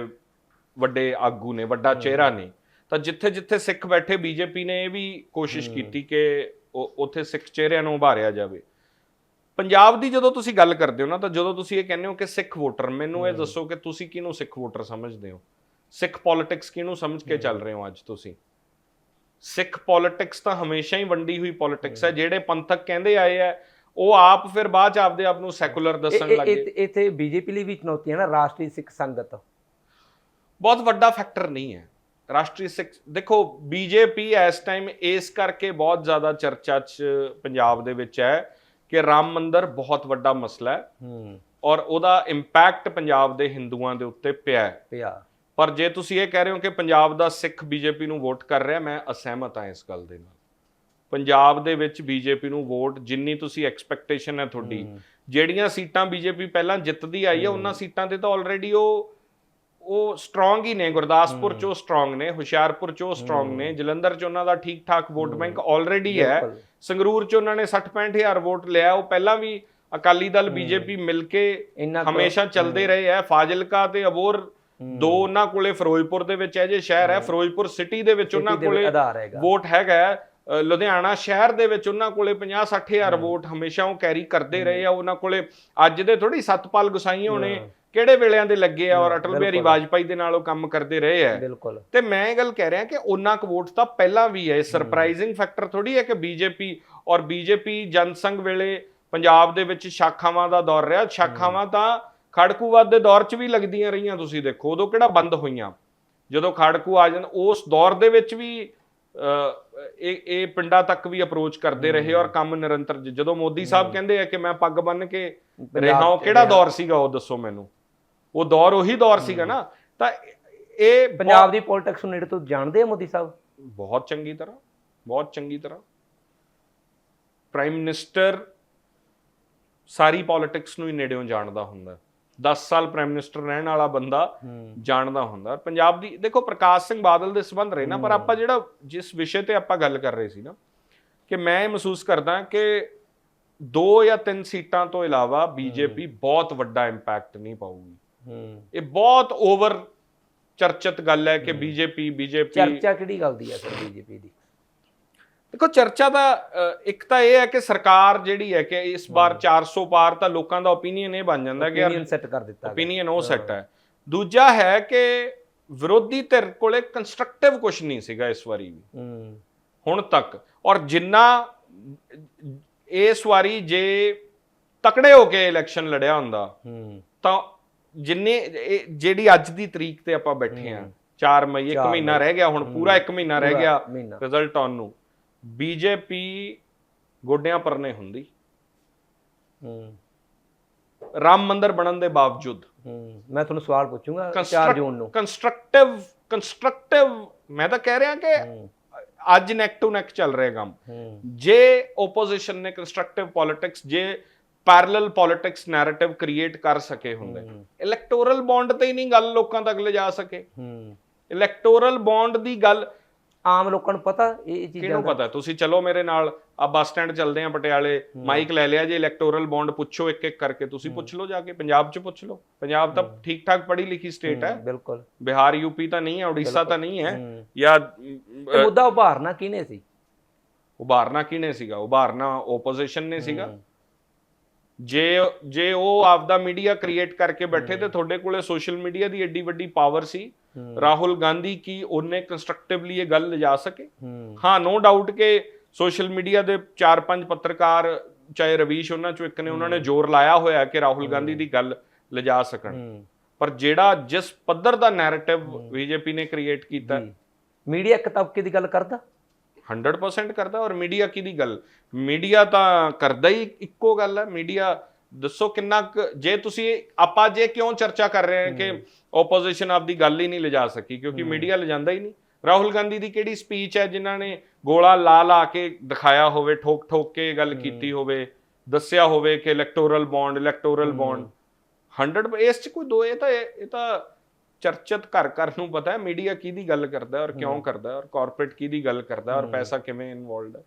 ਵੱਡੇ ਆਗੂ ਨੇ ਵੱਡਾ ਚਿਹਰਾ ਨੇ। ਤਾਂ ਜਿੱਥੇ ਜਿੱਥੇ ਸਿੱਖ ਬੈਠੇ ਬੀਜੇਪੀ ਨੇ ਇਹ ਵੀ ਕੋਸ਼ਿਸ਼ ਕੀਤੀ ਕਿ ਉੱਥੇ ਸਿੱਖ ਚਿਹਰਿਆਂ ਨੂੰ ਉਭਾਰਿਆ ਜਾਵੇ। ਪੰਜਾਬ ਦੀ ਜਦੋਂ ਤੁਸੀਂ ਗੱਲ ਕਰਦੇ ਹੋ ਨਾ ਤਾਂ ਜਦੋਂ ਤੁਸੀਂ ਇਹ ਕਹਿੰਦੇ ਹੋ ਕਿ ਸਿੱਖ ਵੋਟਰ ਮੈਨੂੰ ਇਹ ਦੱਸੋ ਕਿ ਤੁਸੀਂ ਕਿਹਨੂੰ ਸਿੱਖ ਵੋਟਰ ਸਮਝਦੇ ਹੋ? ਸਿੱਖ ਪੋਲਿਟਿਕਸ ਕਿਹਨੂੰ ਸਮਝ ਕੇ ਚੱਲ ਰਹੇ ਹੋ ਅੱਜ ਤੁਸੀਂ? ਸਿੱਖ ਪੋਲਿਟਿਕਸ ਤਾਂ ਹਮੇਸ਼ਾ ਹੀ ਵੰਡੀ ਹੋਈ ਪੋਲਿਟਿਕਸ ਹੈ। ਜਿਹੜੇ ਪੰਥਕ ਕਹਿੰਦੇ ਆਏ ਆ ਉਹ ਆਪ ਫਿਰ ਬਾਅਦ ਚ ਆਪਦੇ ਆਪ ਨੂੰ ਸੈਕੂਲਰ ਦੱਸਣ ਲੱਗੇ। ਇੱਥੇ ਬੀਜੇਪੀ ਲਈ ਵੀ ਚੁਣੌਤੀ ਹੈ ਨਾ ਰਾਸ਼ਟਰੀ ਸਿੱਖ ਸੰਗਤ। ਬਹੁਤ ਵੱਡਾ ਫੈਕਟਰ ਨਹੀਂ ਹੈ। ਰਾਸ਼ਟਰੀ ਸਿੱਖ ਦੇਖੋ ਬੀਜੇਪੀ ਇਸ ਟਾਈਮ ਇਸ ਕਰਕੇ ਬਹੁਤ ਜ਼ਿਆਦਾ ਚਰਚਾ 'ਚ ਪੰਜਾਬ ਦੇ ਵਿੱਚ ਹੈ ਕਿ ਰਾਮ ਮੰਦਿਰ ਬਹੁਤ ਵੱਡਾ ਮਸਲਾ ਹੈ। ਹੂੰ ਔਰ ਉਹਦਾ ਇੰਪੈਕਟ ਪੰਜਾਬ ਦੇ ਹਿੰਦੂਆਂ ਦੇ ਉੱਤੇ ਪਿਆ ਹੈ। ਪਿਆ। ਪਰ ਜੇ ਤੁਸੀਂ ਇਹ ਕਹਿ ਰਹੇ ਹੋ ਕਿ ਪੰਜਾਬ ਦਾ ਸਿੱਖ ਬੀਜੇਪੀ ਨੂੰ ਵੋਟ ਕਰ ਰਿਹਾ ਮੈਂ ਅਸਹਿਮਤ ਹਾਂ ਇਸ ਗੱਲ ਦੇ ਨਾਲ। ਪੰਜਾਬ ਦੇ ਵਿੱਚ ਬੀਜੇਪੀ ਨੂੰ ਵੋਟ ਜਿੰਨੀ ਤੁਸੀਂ ਐਕਸਪੈਕਟੇਸ਼ਨ ਹੈ ਤੁਹਾਡੀ ਜਿਹੜੀਆਂ ਸੀਟਾਂ ਬੀਜੇਪੀ ਪਹਿਲਾਂ ਜਿੱਤਦੀ ਆਈ ਹੈ। ਉਹਨਾਂ ਸੀਟਾਂ ਤੇ ਤਾਂ ਆਲਰੇਡੀ ਉਹ ਉਹ ਸਟਰੋਂਗ ਹੀ ਨੇ ਗੁਰਦਾਸਪੁਰ ਚ ਸਟਰੋਂਗ ਨੇ ਹੁਸ਼ਿਆਰਪੁਰ ਚ ਸਟਰੋਂਗ ਨੇ ਜਲੰਧਰ ਚ ਉਹਨਾਂ ਦਾ ਠੀਕ ਠਾਕ ਵੋਟ ਬੈਂਕ ਆਲਰੇਡੀ ਹੈ। ਸੰਗਰੂਰ ਚ ਉਹਨਾਂ ਨੇ 60 65000 ਵੋਟ ਲਿਆ ਉਹ ਪਹਿਲਾਂ ਵੀ ਅਕਾਲੀ ਦਲ ਬੀਜੇਪੀ ਮਿਲ ਕੁ- ਹਮੇਸ਼ਾ ਚੱਲਦੇ ਰਹੇ ਹੈ ਫਾਜ਼ਿਲਕਾ ਤੇ ਅਬੋਰ ਦੋ ਉਹਨਾਂ ਕੋਲੇ ਫਿਰੋਜ਼ਪੁਰ ਦੇ ਵਿੱਚ ਇਹ ਜੇ ਸ਼ਹਿਰ ਹੈ ਫਿਰੋਜ਼ਪੁਰ ਸਿਟੀ ਦੇ ਵਿੱਚ ਉਹਨਾਂ ਕੋਲੇ ਵੋਟ ਹੈਗਾ ਹੈ। ਲੁਧਿਆਣਾ ਸ਼ਹਿਰ ਦੇ ਵਿੱਚ ਉਹਨਾਂ ਕੋਲੇ 50 60000 ਵੋਟ ਹਮੇਸ਼ਾ ਉਹ ਕੈਰੀ ਕਰਦੇ ਰਹੇ ਆ ਉਹਨਾਂ ਕੋਲੇ ਅੱਜ ਦੇ ਥੋੜੀ ਸਤਪਾਲ ਗੁਸਾਈ ਹੋਣੇ ਕਿਹੜੇ ਵੇਲਿਆਂ ਦੇ ਲੱਗੇ ਆ ਔਰ ਅਟਲ ਬਿਹਾਰੀ ਵਾਜਪਾਈ ਦੇ ਨਾਲ ਉਹ ਕੰਮ ਕਰਦੇ ਰਹੇ ਆ। ਬਿਲਕੁਲ। ਤੇ ਮੈਂ ਇਹ ਗੱਲ ਕਹਿ ਰਿਹਾ ਕਿ ਉਹਨਾਂ ਕੁ ਵੋਟ ਤਾਂ ਪਹਿਲਾਂ ਵੀ ਹੈ ਸਰਪ੍ਰਾਈਜ਼ਿੰਗ ਫੈਕਟਰ ਥੋੜੀ ਹੈ ਕਿ ਬੀਜੇਪੀ ਔਰ ਬੀਜੇਪੀ ਜਨਸੰਘ ਵੇਲੇ ਪੰਜਾਬ ਦੇ ਵਿੱਚ ਸ਼ਾਖਾਵਾਂ ਦਾ ਦੌਰ ਰਿਹਾ। ਸ਼ਾਖਾਵਾਂ ਤਾਂ ਖੜਕੂਵਾਦ ਦੇ ਦੌਰ 'ਚ ਵੀ ਲੱਗਦੀਆਂ ਰਹੀਆਂ ਤੁਸੀਂ ਦੇਖੋ ਉਦੋਂ ਕਿਹੜਾ ਬੰਦ ਹੋਈਆਂ? ਜਦੋਂ ਖੜਕੂ ਆ ਜਾਣ ਉਸ ਦੌਰ ਦੇ ਵਿੱਚ ਵੀ ਇਹ ਇਹ ਪਿੰਡਾਂ ਤੱਕ ਵੀ ਅਪਰੋਚ ਕਰਦੇ ਰਹੇ ਔਰ ਕੰਮ ਨਿਰੰਤਰ ਜਦੋਂ ਮੋਦੀ ਸਾਹਿਬ ਕਹਿੰਦੇ ਆ ਕਿ ਮੈਂ ਪੱਗ ਬੰਨ ਕੇ ਰਿਹਾ ਉਹ ਕਿਹੜਾ ਦੌਰ ਸੀਗਾ ਉਹ ਦੱਸੋ ਮੈਨੂੰ? ਉਹ ਦੌਰ ਉਹੀ ਦੌਰ ਸੀਗਾ ਨਾ। ਤਾਂ ਇਹ ਪੰਜਾਬ ਦੀ ਪੋਲਿਟਿਕਸ ਨੂੰ ਨੇੜੇ ਤੋਂ ਜਾਣਦੇ ਆ ਮੋਦੀ ਸਾਹਿਬ? ਬਹੁਤ ਚੰਗੀ ਤਰ੍ਹਾਂ ਬਹੁਤ ਚੰਗੀ ਤਰ੍ਹਾਂ। ਪ੍ਰਾਈਮ ਮਿਨਿਸਟਰ ਸਾਰੀ ਪੋਲਿਟਿਕਸ ਨੂੰ ਹੀ ਨੇੜਿਓਂ ਜਾਣਦਾ ਹੁੰਦਾ। 10 ਸਾਲ ਪ੍ਰਾਈਮ ਮਿਨਿਸਟਰ ਰਹਿਣ ਵਾਲਾ ਬੰਦਾ ਜਾਣਦਾ ਹੁੰਦਾ। ਪੰਜਾਬ ਦੀ ਦੇਖੋ ਪ੍ਰਕਾਸ਼ ਸਿੰਘ ਬਾਦਲ ਦੇ ਸੰਬੰਧ ਰਹੇ ਨਾ ਪਰ ਆਪਾਂ ਜਿਹੜਾ ਜਿਸ ਵਿਸ਼ੇ ਤੇ ਆਪਾਂ ਗੱਲ ਕਰ ਰਹੇ ਸੀ ਨਾ ਕਿ ਮੈਂ ਇਹ ਮਹਿਸੂਸ ਕਰਦਾ ਕਿ ਦੋ ਜਾਂ ਤਿੰਨ ਸੀਟਾਂ ਤੋਂ ਇਲਾਵਾ ਬੀਜੇਪੀ ਬਹੁਤ ਵੱਡਾ ਇੰਪੈਕਟ ਨਹੀਂ ਪਾਊਗੀ। ਹੂੰ। ਇਹ ਬਹੁਤ ਓਵਰ ਚਰਚਿਤ ਗੱਲ ਹੈ ਕਿ ਬੀਜੇਪੀ ਬੀਜੇਪੀ ਚਰਚਾ ਕਿਹੜੀ ਗੱਲ ਦੀ ਹੈ ਸਰ ਬੀਜੇਪੀ ਦੀ? ਦੇਖੋ ਚਰਚਾ ਦਾ ਇੱਕ ਤਾਂ ਇਹ ਹੈ ਕਿ ਸਰਕਾਰ ਜਿਹੜੀ ਹੈ ਕਿ ਇਸ ਵਾਰ 400 ਪਾਰ ਤਾਂ ਲੋਕਾਂ ਦਾ ਓਪੀਨੀਅਨ ਇਹ ਬਣ ਜਾਂਦਾ ਕਿ opinion set ਕਰ ਦਿੱਤਾ ਗਿਆ। ਓਪੀਨੀਅਨ ਉਹ ਸੈੱਟ ਹੈ। ਦੂਜਾ ਹੈ ਕਿ ਵਿਰੋਧੀ ਧਿਰ ਕੋਲੇ ਕੰਸਟਰਕਟਿਵ ਕੁਝ ਨਹੀਂ ਸੀਗਾ ਇਸ ਵਾਰੀ ਵੀ। ਹੂੰ। ਹੁਣ ਤੱਕ। ਔਰ ਜਿੰਨਾ ਇਸ ਵਾਰੀ ਜੇ ਤਕੜੇ ਹੋ ਕੇ ਇਲੈਕਸ਼ਨ ਲੜਿਆ ਹੁੰਦਾ ਹੂੰ। ਤਾਂ ਜਿੰਨੇ ਇਹ ਜਿਹੜੀ ਅੱਜ ਦੀ ਤਰੀਕ ਤੇ ਆਪਾਂ ਬੈਠੇ ਆ 4 ਮਈ ਇੱਕ ਚਾਰ ਮਹੀਨਾ ਮਈ। ਰਹਿ ਗਿਆ ਹੁਣ ਪੂਰਾ ਇੱਕ ਮਹੀਨਾ ਰਹਿ ਗਿਆ ਮਹੀਨਾ। ਰਿਜ਼ਲਟ ਆਉਣ ਨੂੰ। ਬੀਜੇਪੀ ਗੋਡਿਆਂ ਪਰਨੇ ਹੁੰਦੀ। ਹੂੰ। ਰਾਮ ਮੰਦਿਰ ਬਣਨ ਦੇ ਬਾਵਜੂਦ। ਹੂੰ ਮੈਂ ਤੁਹਾਨੂੰ ਸਵਾਲ ਪੁੱਛੂੰਗਾ 4 ਜੂਨ ਨੂੰ। ਕੰਸਟਰਕਟਿਵ ਕੰਸਟਰਕਟਿਵ ਮੈਂ ਤਾਂ ਕਹਿ ਰਿਹਾ ਕਿ ਅੱਜ ਨੈਕ ਟੂ ਨੈਕ ਚੱਲ ਰਿਹਾ ਕੰਮ। ਜੇ ਆਪੋਜੀਸ਼ਨ ਨੇ ਕੰਸਟਰਕਟਿਵ ਪੋਲਿਟਿਕਸ ਜੇ ਪੈਰਲਲ ਪੋਲਿਟਿਕਸ ਨੈਰੇਟਿਵ ਕ੍ਰੀਏਟ ਕਰ ਸਕੇ ਹੁੰਦੇ। ਇਲੈਕਟੋਰਲ ਬੌਂਡ ਤੇ ਹੀ ਨਹੀਂ ਗੱਲ ਲੋਕਾਂ ਤੱਕ ਲਿਜਾ ਸਕੇ। ਹੂੰ। ਇਲੈਕਟੋਰਲ ਬੌਂਡ ਦੀ ਗੱਲ ਆਮ ਲੋਕਾਂ ਨੂੰ ਪਤਾ ਇਹ ਚੀਜ਼ਾਂ ਕਿਹਨੂੰ ਦਾ। ਪਤਾ? ਤੁਸੀਂ ਚਲੋ ਮੇਰੇ ਨਾਲ ਆ ਬੱਸ ਸਟੈਂਡ ਚੱਲਦੇ ਆ ਪਟਿਆਲੇ ਮਾਈਕ ਲੈ ਲਿਆ ਜੇ ਇਲੈਕਟੋਰਲ ਬੌਂਡ ਪੁੱਛੋ ਇੱਕ ਇੱਕ ਕਰਕੇ। ਤੁਸੀਂ ਪੁੱਛ ਲਓ ਜਾ ਕੇ ਪੰਜਾਬ 'ਚ ਪੁੱਛ ਲਓ। ਪੰਜਾਬ ਤਾਂ ਠੀਕ ਠਾਕ ਪੜ੍ਹੀ ਲਿਖੀ ਸਟੇਟ ਹੈ। ਬਿਲਕੁਲ। ਬਿਹਾਰ ਯੂਪੀ ਤਾਂ ਨਹੀਂ ਹੈ ਉੜੀਸਾ ਤਾਂ ਨਹੀਂ ਹੈ। ਹੂੰ। ਜਾਂ ਇਹ ਮੁੱਦਾ ਉਭਾਰਨਾ ਕਿਹਨੇ ਸੀ? ਉਭਾਰਨਾ ਕਿਹਨੇ ਸੀਗਾ? ਉਭਾਰਨਾ ਆਪੋਜੀਸ਼ਨ ਨੇ ਸੀਗਾ। ਜੇ ਜੇ ਉਹ ਆਪਦਾ ਮੀਡੀਆ ਕ੍ਰੀਏਟ ਕਰਕੇ ਬੈਠੇ ਤੇ ਤੁਹਾਡੇ ਕੋਲੇ ਸੋਸ਼ਲ ਮੀਡੀਆ ਦੀ ਏਡੀ ਵੱਡੀ ਪਾਵਰ ਸੀ ਰਾਹੁਲ ਗਾਂਧੀ ਕੀ ਉਹਨੇ ਕੰਸਟਰਕਟਿਵਲੀ ਇਹ ਗੱਲ ਲਿਜਾ ਸਕੇ? ਹੂੰ। ਨੋ ਡਾਊਟ ਕਿ ਸੋਸ਼ਲ ਮੀਡੀਆ ਦੇ ਚਾਰ ਪੰਜ ਪੱਤਰਕਾਰ ਚਾਹੇ ਰਵੀਸ਼ ਉਹਨਾਂ ਚੋਂ ਇੱਕ ਨੇ ਉਹਨਾਂ ਨੇ ਜ਼ੋਰ ਲਾਇਆ ਹੋਇਆ ਕਿ ਰਾਹੁਲ ਗਾਂਧੀ ਦੀ ਗੱਲ ਲਿਜਾ ਸਕਣ। ਪਰ ਜਿਹੜਾ ਜਿਸ ਪੱਧਰ ਦਾ ਨੈਰੇਟਿਵ ਬੀਜੇਪੀ ਨੇ ਕ੍ਰੀਏਟ ਕੀਤਾ ਮੀਡੀਆ ਇੱਕ ਤਬਕੇ ਦੀ ਗੱਲ ਕਰਦਾ? 100% ਕਰਦਾ ਔਰ ਮੀਡੀਆ ਕਿਹਦੀ ਗੱਲ? ਮੀਡੀਆ ਤਾਂ ਕਰਦਾ ਹੀ ਇੱਕੋ ਗੱਲ ਹੈ ਮੀਡੀਆ ਦੱਸੋ ਕਿੰਨਾ ਕੁ- ਜੇ ਤੁਸੀਂ ਆਪਾਂ ਜੇ ਕਿਉਂ ਚਰਚਾ ਕਰ ਰਹੇ ਹਾਂ ਕਿ ਆਪੋਜੀਸ਼ਨ ਆਪਦੀ ਗੱਲ ਹੀ ਨਹੀਂ ਲਿਜਾ ਸਕੀ ਕਿਉਂਕਿ ਮੀਡੀਆ ਲਿਜਾਂਦਾ ਹੀ ਨਹੀਂ। ਰਾਹੁਲ ਗਾਂਧੀ ਦੀ ਕਿਹੜੀ ਸਪੀਚ ਹੈ ਜਿਨ੍ਹਾਂ ਨੇ ਗੋਲਾ ਲਾ ਲਾ ਕੇ ਦਿਖਾਇਆ ਹੋਵੇ ਠੋਕ ਠੋਕ ਕੇ ਗੱਲ ਕੀਤੀ ਹੋਵੇ ਦੱਸਿਆ ਹੋਵੇ ਕਿ ਇਲੈਕਟੋਰਲ ਬੌਂਡ ਇਲੈਕਟੋਰਲ ਬੌਂਡ 100 ਇਸ ਚ ਕੋਈ ਦੋ ਇਹ ਤਾਂ ਇਹ ਤਾਂ ਚਰਚਿਤ ਘਰ ਘਰ ਨੂੰ ਪਤਾ ਹੈ ਮੀਡੀਆ ਕਿਹਦੀ ਗੱਲ ਕਰਦਾ ਔਰ ਕਿਉਂ ਕਰਦਾ ਔਰ ਕਾਰਪੋਰੇਟ ਕਿਹਦੀ ਗੱਲ ਕਰਦਾ ਔਰ ਪੈਸਾ ਕਿਵੇਂ ਇਨਵੋਲਡ ਹੈ।